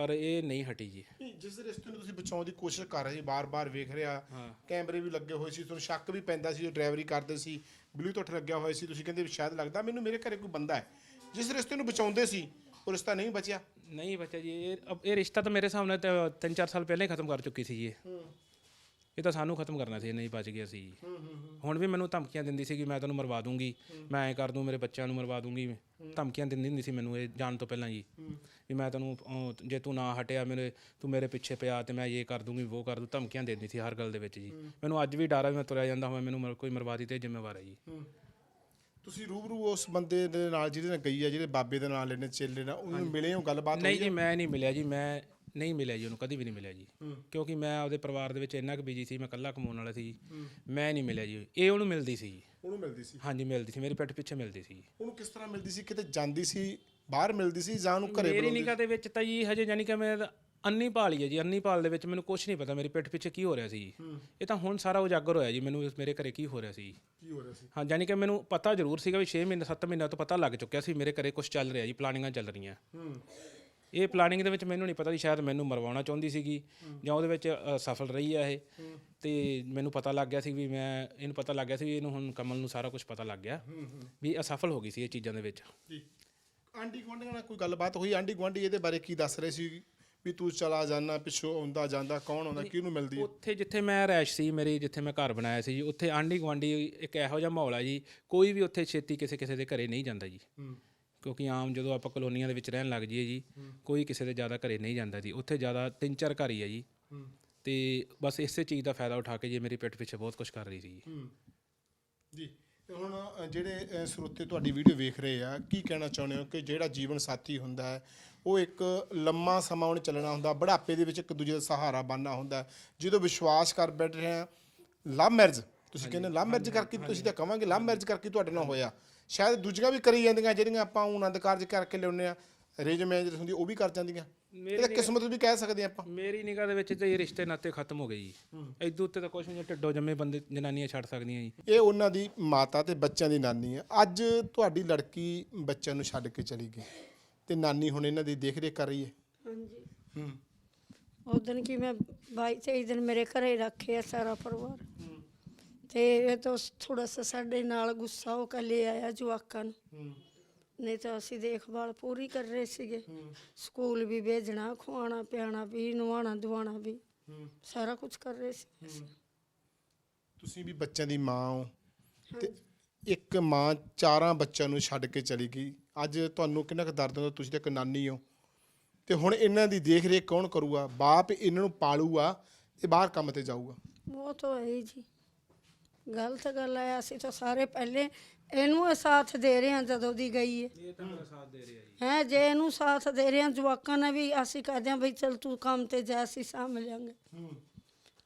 ਪਰ ਇਹ ਨਹੀਂ ਹਟੀ ਜੀ। ਨਹੀਂ, ਜਿਸ ਰਿਸ਼ਤੇ ਨੂੰ ਤੁਸੀਂ ਬਚਾਉਣ ਦੀ ਕੋਸ਼ਿਸ਼ ਕਰ ਰਹੇ ਸੀ ਬਾਰ-ਬਾਰ ਵੇਖ ਰਿਹਾ ਕੈਮਰੇ ਵੀ ਲੱਗੇ ਹੋਏ ਸੀ ਤੁਹਾਨੂੰ ਸ਼ੱਕ ਵੀ ਪੈਂਦਾ ਸੀ ਜੋ ਡਰਾਈਵਰੀ ਕਰਦੇ ਸੀ ਬਲੂਟੁੱਥ ਲੱਗਿਆ ਹੋਇਆ ਸੀ ਤੁਸੀਂ ਕਹਿੰਦੇ ਵੀ ਸ਼ਾਇਦ ਲੱਗਦਾ ਮੈਨੂੰ ਮੇਰੇ ਘਰੇ ਕੋਈ ਬੰਦਾ ਹੈ। ਜਿਸ ਰਿਸ਼ਤੇ ਨੂੰ ਬਚਾਉਂਦੇ ਸੀ ਉਹ ਰਿਸ਼ਤਾ ਨਹੀਂ ਬਚਿਆ। ਨਹੀਂ ਬੱਚਾ ਜੀ ਇਹ ਅਬ ਇਹ ਰਿਸ਼ਤਾ ਤਾਂ ਮੇਰੇ ਸਾਹਮਣੇ ਤਿੰਨ ਚਾਰ ਸਾਲ ਪਹਿਲਾਂ ਹੀ ਖਤਮ ਕਰ ਚੁੱਕੀ ਸੀ ਜੀ। ਇਹ ਇਹ ਤਾਂ ਸਾਨੂੰ ਖਤਮ ਕਰਨਾ ਸੀ ਨਹੀਂ ਬਚ ਗਿਆ ਸੀ ਹੁਣ ਵੀ ਮੈਨੂੰ ਧਮਕੀਆਂ ਦਿੰਦੀ ਸੀ ਕਿ ਮੈਂ ਤੈਨੂੰ ਮਰਵਾ ਦੂੰਗੀ ਮੈਂ ਐ ਕਰ ਦੂੰ ਮੇਰੇ ਬੱਚਿਆਂ ਨੂੰ ਮਰਵਾ ਦੂੰਗੀ। ਧਮਕੀਆਂ ਦਿੰਦੀ ਹੁੰਦੀ ਸੀ ਮੈਨੂੰ ਇਹ ਜਾਣ ਤੋਂ ਪਹਿਲਾਂ ਜੀ ਵੀ ਮੈਂ ਤੈਨੂੰ ਜੇ ਤੂੰ ਨਾ ਹਟਿਆ ਮੇਰੇ ਤੂੰ ਮੇਰੇ ਪਿੱਛੇ ਪਿਆ ਤੇ ਮੈਂ ਇਹ ਕਰ ਦੂੰਗੀ ਉਹ ਕਰ ਦੂੰ ਧਮਕੀਆਂ ਦਿੰਦੀ ਸੀ ਹਰ ਗੱਲ ਦੇ ਵਿੱਚ ਜੀ। ਮੈਨੂੰ ਅੱਜ ਵੀ ਡਰ ਆ ਮੈਂ ਤੁਰਿਆ ਜਾਂਦਾ ਹੋਇਆ ਮੈਨੂੰ ਕੋਈ ਮਰਵਾ ਦੀ ਤੇ ਜ਼ਿੰਮੇਵਾਰ ਹੈ ਜੀ। ਤੁਸੀਂ ਰੂਬਰੂ ਉਸ ਬੰਦੇ ਦੇ ਨਾਲ ਜਿਹਦੇ ਨਾਲ ਗਈ ਹੈ ਜਿਹੜੇ ਬਾਬੇ ਦੇ ਨਾਲ ਲੈਣੇ ਚੇਲੇ ਨਾਲ ਉਹਨੂੰ ਮਿਲੇ ਹੋ ਗੱਲਬਾਤ ਨਹੀਂ ਜੀ ਮੈਂ ਨਹੀਂ ਮਿਲਿਆ ਜੀ ਮੈਂ ਨਹੀਂ ਮਿਲਿਆ ਜੀ ਉਹਨੂੰ ਕਦੀ ਵੀ ਨਹੀਂ ਮਿਲਿਆ ਜੀ। ਕਿਉਂਕਿ ਮੈਂ ਆਪਦੇ ਪਰਿਵਾਰ ਦੇ ਵਿੱਚ ਇੰਨਾ ਕੁ ਬਿਜ਼ੀ ਸੀ ਮੈਂ ਇਕੱਲਾ ਕਮਾਉਣ ਵਾਲਾ ਸੀ। ਮੈਂ ਨਹੀਂ ਮਿਲਿਆ ਜੀ। ਇਹ ਉਹਨੂੰ ਮਿਲਦੀ ਸੀ। ਜੀ। ਉਹਨੂੰ ਮਿਲਦੀ ਸੀ? ਹਾਂਜੀ ਮਿਲਦੀ ਸੀ। ਮੇਰੀ ਪਿੱਠ ਪਿੱਛੇ ਮਿਲਦੀ ਸੀ। ਉਹਨੂੰ ਕਿਸ ਤਰ੍ਹਾਂ ਮਿਲਦੀ ਸੀ? ਕਿਤੇ ਜਾਂਦੀ ਸੀ ਬਾਹਰ ਮਿਲਦੀ ਸੀ ਜਾਂ ਉਹਨੂੰ ਘਰੇ ਮੇਰੀ ਨਿਗਾਹ ਦੇ ਵਿੱਚ ਤਾਂ ਜੀ ਹਜੇ ਯਾਨੀ ਕਿ ਮੈਂ ਅੰਨੀ ਭਾਲੀ ਹੈ ਜੀ। ਅੰਨੀ ਭਾਲ ਦੇ ਵਿੱਚ ਮੈਨੂੰ ਕੁਝ ਨਹੀਂ ਪਤਾ ਮੇਰੀ ਪਿੱਠ ਪਿੱਛੇ ਕੀ ਹੋ ਰਿਹਾ ਸੀ। ਇਹ ਤਾਂ ਹੁਣ ਸਾਰਾ ਉਜਾਗਰ ਹੋਇਆ ਜੀ ਮੈਨੂੰ ਮੇਰੇ ਘਰੇ ਕੀ ਹੋ ਰਿਹਾ ਸੀ। ਕੀ ਹੋ ਰਿਹਾ ਸੀ? ਹਾਂ ਯਾਨੀ ਕਿ ਮੈਨੂੰ ਪਤਾ ਜ਼ਰੂਰ ਸੀਗਾ ਵੀ 6 ਮਹੀਨੇ 7 ਮਹੀਨਿਆਂ ਤੋਂ ਪਤਾ ਲੱਗ ਚੁੱਕਿਆ ਸੀ ਮੇਰੇ ਘਰੇ ਕੁਝ ਚੱਲ ਰਿਹਾ ਜੀ ਪਲਾਨਿੰਗਾਂ ਚੱਲ ਰਹੀਆਂ। ਇਹ ਪਲਾਨਿੰਗ ਦੇ ਵਿੱਚ ਮੈਨੂੰ ਨਹੀਂ ਪਤਾ ਸੀ ਸ਼ਾਇਦ ਮੈਨੂੰ ਮਰਵਾਉਣਾ ਚਾਹੁੰਦੀ ਸੀਗੀ ਜਾਂ ਉਹਦੇ ਵਿੱਚ ਅ, ਸਫਲ ਰਹੀ ਹੈ ਇਹ। ਤੇ ਮੈਨੂੰ ਪਤਾ ਲੱਗ ਗਿਆ ਸੀ ਵੀ ਮੈਂ ਇਹਨੂੰ ਪਤਾ ਲੱਗ ਗਿਆ ਸੀ ਵੀ ਇਹਨੂੰ ਹੁਣ ਕਮਲ ਨੂੰ ਸਾਰਾ ਕੁਝ ਪਤਾ ਲੱਗ ਗਿਆ ਵੀ ਅਸਫਲ ਹੋ ਗਈ ਸੀ ਇਹ ਚੀਜ਼ਾਂ ਦੇ ਵਿੱਚ। ਜੀ। ਆਂਡੀ ਗੁਆਂਢੀਆਂ ਨਾਲ ਕੋਈ ਗੱਲਬਾਤ ਹੋਈ? ਆਂਡੀ ਗੁਆਂਢੀ ਇਹਦੇ ਬਾਰੇ ਕੀ ਦੱਸ ਰਹੇ ਸੀ ਵੀ ਤੂੰ ਚਲਾ ਜਾਣਾ ਪਿੱਛੋਂ ਆਉਂਦਾ ਜਾਂਦਾ ਕੌਣ ਆਉਂਦਾ ਕਿਹਨੂੰ ਮਿਲਦੀ? ਹੈ ਉੱਥੇ ਜਿੱਥੇ ਮੈਂ ਰੈਸ਼ ਸੀ ਮੇਰੀ ਜਿੱਥੇ ਮੈਂ ਘਰ ਬਣਾਇਆ ਸੀ ਜੀ ਉੱਥੇ ਆਂਢੀ ਗੁਆਂਢੀ ਇੱਕ ਇਹੋ ਜਿਹਾ ਮਾਹੌਲ ਆ ਜੀ ਕੋਈ ਵੀ ਉੱਥੇ ਛੇਤੀ ਕਿਸੇ ਕਿਸੇ ਦੇ ਘਰੇ ਨਹੀਂ ਜਾਂਦਾ ਜੀ। ਕਿਉਂਕਿ ਆਮ ਜਦੋਂ ਆਪਾਂ ਕਲੋਨੀਆਂ ਦੇ ਵਿੱਚ ਰਹਿਣ ਲੱਗ ਜਾਈਏ ਜੀ ਕੋਈ ਕਿਸੇ ਦੇ ਜ਼ਿਆਦਾ ਘਰੇ ਨਹੀਂ ਜਾਂਦਾ ਜੀ। ਉੱਥੇ ਜ਼ਿਆਦਾ ਤਿੰਨ ਚਾਰ ਘਰ ਹੀ ਆ ਜੀ। ਤੇ ਬਸ ਇਸੇ ਚੀਜ਼ ਦਾ ਫਾਇਦਾ ਉਠਾ ਕੇ ਜੀ ਮੇਰੀ ਪਿੱਠ ਪਿੱਛੇ ਬਹੁਤ ਕੁਝ ਕਰ ਰਹੀ ਸੀ ਜੀ ਜੀ ਤੇ ਹੁਣ ਅ, ਜਿਹੜੇ ਅ, ਸਰੋਤੇ ਤੁਹਾਡੀ ਵੀਡੀਓ ਵੇਖ ਰਹੇ ਆ ਕੀ ਕਹਿਣਾ ਚਾਹੁੰਦੇ ਹੋ ਕਿ ਜਿਹੜਾ ਜੀਵਨ ਸਾਥੀ ਹੁੰਦਾ ਹੈ ਉਹ ਇੱਕ ਲੰਮਾ ਸਮਾਂ ਉਹਨੇ ਚੱਲਣਾ ਹੁੰਦਾ ਬੁਢਾਪੇ ਦੇ ਵਿੱਚ ਇੱਕ ਦੂਜੇ ਦਾ ਸਹਾਰਾ ਬਣਨਾ ਹੁੰਦਾ ਜਦੋਂ ਵਿਸ਼ਵਾਸ ਕਰ ਬੈਠ ਰਹੇ ਆ ਲਵ ਮੈਰਿਜ ਤੁਸੀਂ ਕਹਿੰਦੇ ਲਵ ਮੈਰਿਜ ਕਰਕੇ ਤੁਸੀਂ ਤਾਂ ਕਵਾਂਗੇ ਲਵ ਮੈਰਿਜ ਕਰਕੇ ਤੁਹਾਡੇ ਨਾਲ ਹੋਇਆ। ਸ਼ਾਇਦ ਦੂਜੀਆਂ ਵੀ ਕਰੀ ਜਾਂਦੀਆਂ ਜਿਹੜੀਆਂ ਆਪਾਂ ਹੁਣ ਆਨੰਦ ਕਾਰਜ ਕਰਕੇ ਲਿਆਉਂਦੇ ਆ ਅਰੇਂਜ ਮੈਰਿਜ ਹੁੰਦੀ ਉਹ ਵੀ ਕਰ ਜਾਂਦੀਆਂ। ਇਹ ਤਾਂ ਕਿਸਮਤ ਵੀ ਕਹਿ ਸਕਦੇ ਆਪਾਂ। ਮੇਰੀ ਨਿਗਾਹ ਦੇ ਵਿੱਚ ਤਾਂ ਇਹ ਰਿਸ਼ਤੇ ਨਾਤੇ ਖਤਮ ਹੋ ਗਏ ਜੀ। ਇਦੋਂ ਉੱਤੇ ਤਾਂ ਕੁਝ ਨਹੀਂ ਢਿੱਡੋ ਜੰਮੇ ਬੰਦੇ ਜਨਾਨੀਆਂ ਛੱਡ ਸਕਦੀਆਂ ਜੀ। ਇਹ ਉਹਨਾਂ ਦੀ ਮਾਤਾ ਤੇ ਬੱਚਿਆਂ ਦੀ ਨਾਨੀ ਹੈ ਅੱਜ ਤੁਹਾਡੀ ਲੜਕੀ ਬੱਚਿਆਂ ਨੂੰ ਛੱਡ ਕੇ ਚਲੀ ਗਈ ਤੇ ਨਾਨੀ ਹੁਣ ਇਹਨਾਂ ਦੀ ਦੇਖ ਰੇਖ ਕਰ ਰਹੀ ਹੈ। ਹਾਂਜੀ। ਹੂੰ। ਉਦੋਂ ਕੀ ਮੈਂ 22 23 ਦਿਨ ਮੇਰੇ ਘਰੇ ਰੱਖਿਆ ਸਾਰਾ ਪਰਿਵਾਰ। ਤੇ ਇਹ ਤਾਂ ਥੋੜਾ ਸਾ ਸਾਡੇ ਨਾਲ ਗੁੱਸਾ ਹੋ ਕੇ ਲੈ ਆਇਆ ਜਵਾਕਾਂ ਨੂੰ। ਹੂੰ। ਨਹੀਂ ਤਾਂ ਅਸੀਂ ਦੇਖਭਾਲ ਪੂਰੀ ਕਰ ਰਹੇ ਸੀਗੇ। ਸਕੂਲ ਵੀ ਭੇਜਣਾ ਖਵਾਉਣਾ ਪਿਆਣਾ ਵੀ ਨਵਾਉਣਾ ਦਵਾਉਣਾ ਵੀ। ਹੂੰ। ਸਾਰਾ ਕੁਝ ਕਰ ਰਹੇ ਸੀ। ਅਸੀਂ। ਤੁਸੀਂ ਵੀ ਬੱਚਿਆਂ ਦੀ ਮਾਂ ਹੋ। ਤੇ ਇੱਕ ਮਾਂ ਚਾਰਾਂ ਬੱਚਿਆਂ ਨੂੰ ਛੱਡ ਕੇ ਚਲੀ ਗਈ। ਅੱਜ ਤੁਹਾਨੂੰ ਕਿੰਨਾ ਕੁ ਦਰਦ ਹੁੰਦਾ ਤੁਸੀਂ ਤਾਂ ਇੱਕ ਨਾਨੀ ਹੋ। ਤੇ ਹੁਣ ਇਹਨਾਂ ਦੀ ਦੇਖ ਰੇਖ ਕੌਣ ਕਰੂਗਾ? ਬਾਪ ਇਹਨਾਂ ਨੂੰ ਪਾਲੂਗਾ ਤੇ ਬਾਹਰ ਕੰਮ ਤੇ ਜਾਊਗਾ। ਉਹ ਤਾਂ ਹੈ ਹੀ ਜੀ। ਗਲਤ ਗੱਲ ਹੈ ਅਸੀਂ ਤਾਂ ਸਾਰੇ ਪਹਿਲੇ ਇਹਨੂੰ ਇਹ ਸਾਥ ਦੇ ਰਹੇ ਹਾਂ ਜਦੋਂ ਦੀ ਗਈ ਹੈ। ਇਹ ਤਾਂ ਮੇਰਾ ਸਾਥ ਦੇ ਰਿਹਾ ਜੀ। ਹੈ ਜੇ ਇਹਨੂੰ ਸਾਥ ਦੇ ਰਹੇ ਹਾਂ ਜਵਾਕਾਂ ਨੇ ਵੀ ਅਸੀਂ ਕਹਦੇ ਹਾਂ ਬਈ ਚਲ ਤੂੰ ਕੰਮ ਤੇ ਜਾ ਅਸੀਂ ਸਾਂਭ ਮਿਲਾਂਗੇ ਹੂੰ।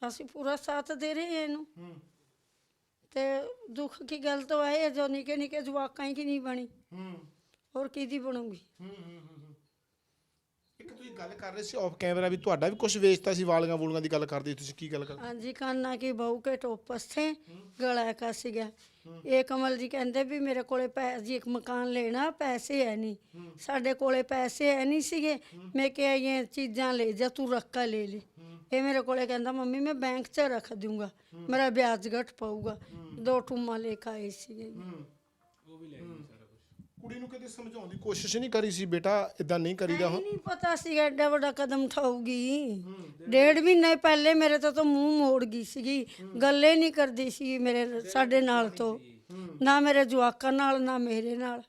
ਅਸੀਂ ਪੂਰਾ ਸਾਥ ਦੇ ਰਹੇ ਹਾਂ ਇਹਨੂੰ। ਹੂੰ। ਤੇ ਦੁੱਖ ਕੀ ਗੱਲ ਤਾਂ ਹੈ ਜੋ ਨਿੱਕੇ ਨਿੱਕੇ ਜਵਾਕਾਂ ਹੀ ਕੀ ਨਹੀਂ ਬਣੀ? ਹੂੰ। ਹੋਰ ਕਿਹਦੀ ਬਣੂਗੀ? ਹੂੰ ਹੂੰ ਹੂੰ। ਹੂੰ। ਇੱਕ ਤੁਸੀਂ ਗੱਲ ਕਰ ਰਹੇ ਸੀ ਆਫ ਕੈਮਰਾ ਵੀ ਤੁਹਾਡਾ ਵੀ ਕੁਝ ਵੇਚਤਾ ਸੀ ਵਾਲੀਆਂ ਵੂਲੀਆਂ ਦੀ ਗੱਲ ਕਰਦੇ ਸੀ, ਤੁਸੀਂ ਕੀ ਗੱਲ ਕਰ ਹਾਂਜੀ ਕਾਨਾ ਕੀ ਬਹੂ ਕੇ ਟੋਪਸ ਥੇ ਗਲਾ ਕਾ ਸੀਗਾ। ਇਹ ਕਮਲ ਜੀ ਕਹਿੰਦੇ ਵੀ ਮੇਰੇ ਕੋਲੇ ਪੈ ਜੀ ਇੱਕ ਮਕਾਨ ਲੈਣਾ ਪੈਸੇ ਹੈ ਨਹੀਂ। ਸਾਡੇ ਕੋਲੇ ਪੈਸੇ ਹੈ ਨਹੀਂ ਸੀਗੇ। ਮੈਂ ਕਿਹਾ ਇਹ ਚੀਜ਼ਾਂ ਲੈ ਜਾ ਤੂੰ ਰੱਖਾ ਲੈ ਲੈ। ਇਹ ਮੇਰੇ ਕੋਲੇ ਕਹਿੰਦਾ ਮੰਮੀ ਮੈਂ ਬੈਂਕ 'ਚ ਰੱਖ ਦੂੰਗਾ ਮੇਰਾ ਵਿਆਜ ਘਟ ਪਊਗਾ। ਦੋ ਟੁੰਮਾ ਲੈ ਕੇ ਆਏ ਸੀਗੇ ਉਹ ਵੀ ਲੈ ਗਈ ਸਾਰਾ ਕੁੜੀ ਨੂੰ ਕਦੇ ਸਮਝਾਉਣ ਦੀ ਕੋਸ਼ਿਸ਼ ਨਹੀਂ ਕਰੀ ਸੀ ਬੇਟਾ ਇਦਾਂ ਨਹੀਂ ਕਰੀਦਾ ਨਹੀਂ ਨਹੀਂ ਪਤਾ ਸੀ ਐਡਾ ਵੱਡਾ ਕਦਮ ਉਠਾਊਗੀ। ਡੇਢ ਮਹੀਨੇ ਪਹਿਲੇ ਮੇਰੇ ਤੋਂ ਤਾਂ ਮੂੰਹ ਮੋੜ ਗਈ ਸੀਗੀ। ਗੱਲੇ ਨਹੀਂ ਕਰਦੀ ਸੀ ਮੇਰੇ ਸਾਡੇ ਨਾਲ ਤੋਂ। ਨਾ ਮੇਰੇ ਜਵਾਕਾਂ ਨਾਲ ਨਾ ਮੇਰੇ ਨਾਲ।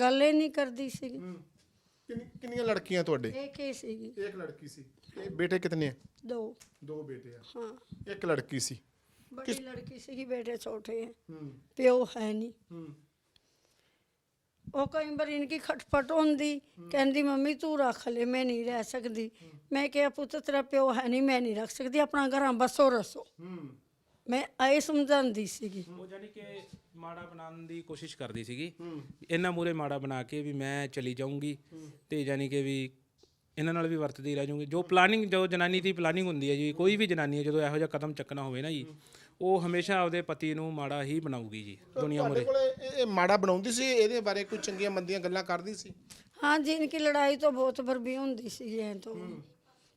ਗੱਲੇ ਨਹੀਂ ਕਰਦੀ ਸੀਗੀ। ਕਿੰਨੀ- ਕਿੰਨੀਆਂ ਲੜਕੀਆਂ ਤੁਹਾਡੇ? ਇਹ ਕੀ ਸੀਗੀ। ਇੱਕ ਲੜਕੀ ਸੀ। ਇਹ ਬੇਟੇ ਕਿਤਨੇ ਆ? ਦੋ। ਦੋ ਬੇਟੇ ਆ। ਹਾਂ। ਇੱਕ ਲੜਕੀ ਸੀ। ਬੜੀ ਲੜਕੀ ਸੀਗੀ ਬੇਟੇ ਛੋਟੇ ਹੈ ਹੂੰ। ਪਿਓ ਹੈ ਨਹੀਂ। ਹੂੰ। ਉਹ ਕਈ ਵਾਰ ਇਨਕੀ ਖਟਪਟ ਹੁੰਦੀ ਕਹਿੰਦੀ ਮੰਮੀ ਤੂੰ ਰੱਖ ਲੈ ਮੈਂ ਨਹੀਂ ਰਹਿ ਸਕਦੀ। ਮੈਂ ਕਿਹਾ ਪੁੱਤ ਤੇਰਾ ਪਿਓ ਹੈ ਨਹੀਂ ਮੈਂ ਨਹੀਂ ਰੱਖ ਸਕਦੀ ਆਪਣਾ ਘਰਾਂ ਬਸੋ ਰਸੋ। ਹੂੰ। ਮੈਂ ਆਏ ਸਮਝਾਉਂਦੀ ਸੀਗੀ। ਉਹ ਜਾਨੀ ਕਿ ਮਾੜਾ ਬਣਾਉਣ ਦੀ ਕੋਸ਼ਿਸ਼ ਕਰਦੀ ਸੀਗੀ। ਇਹਨਾਂ ਮੂਰੇ ਮਾੜਾ ਬਣਾ ਕੇ ਵੀ ਮੈਂ ਚਲੀ ਜਾਊਂਗੀ ਤੇ ਜਾਨੀ ਕਿ ਵੀ ਇਹਨਾਂ ਨਾਲ ਵੀ ਵਰਤਦੀ ਰਹਿ ਜੂਗੀ ਜੋ ਪਲਾਨਿੰਗ ਜੋ ਜਨਾਨੀ ਦੀ ਪਲਾਨਿੰਗ ਹੁੰਦੀ ਹੈ ਜੀ ਕੋਈ ਵੀ ਜਨਾਨੀ ਹੈ ਜਦੋਂ ਇਹੋ ਜਿਹਾ ਕਦਮ ਚੱਕਣਾ ਹੋਵੇ ਨਾ ਜੀ ਉਹ ਹਮੇਸ਼ਾ ਆਪਦੇ ਪਤੀ ਨੂੰ ਮਾੜਾ ਹੀ ਬਣਾਉਗੀ ਜੀ ਦੁਨੀਆ ਮੁਰੇ। ਇਹ ਮਾੜਾ ਬਣਾਉਂਦੀ ਸੀ ਇਹਦੇ ਬਾਰੇ ਕੋਈ ਚੰਗੀਆਂ ਮੰਦੀਆਂ ਗੱਲਾਂ ਕਰਦੀ ਸੀ? ਹਾਂ ਜਿਨ ਕੀ ਲੜਾਈ ਤੋਂ ਬਹੁਤ ਵਰਬੀ ਹੁੰਦੀ ਸੀ ਐ ਤੋਂ।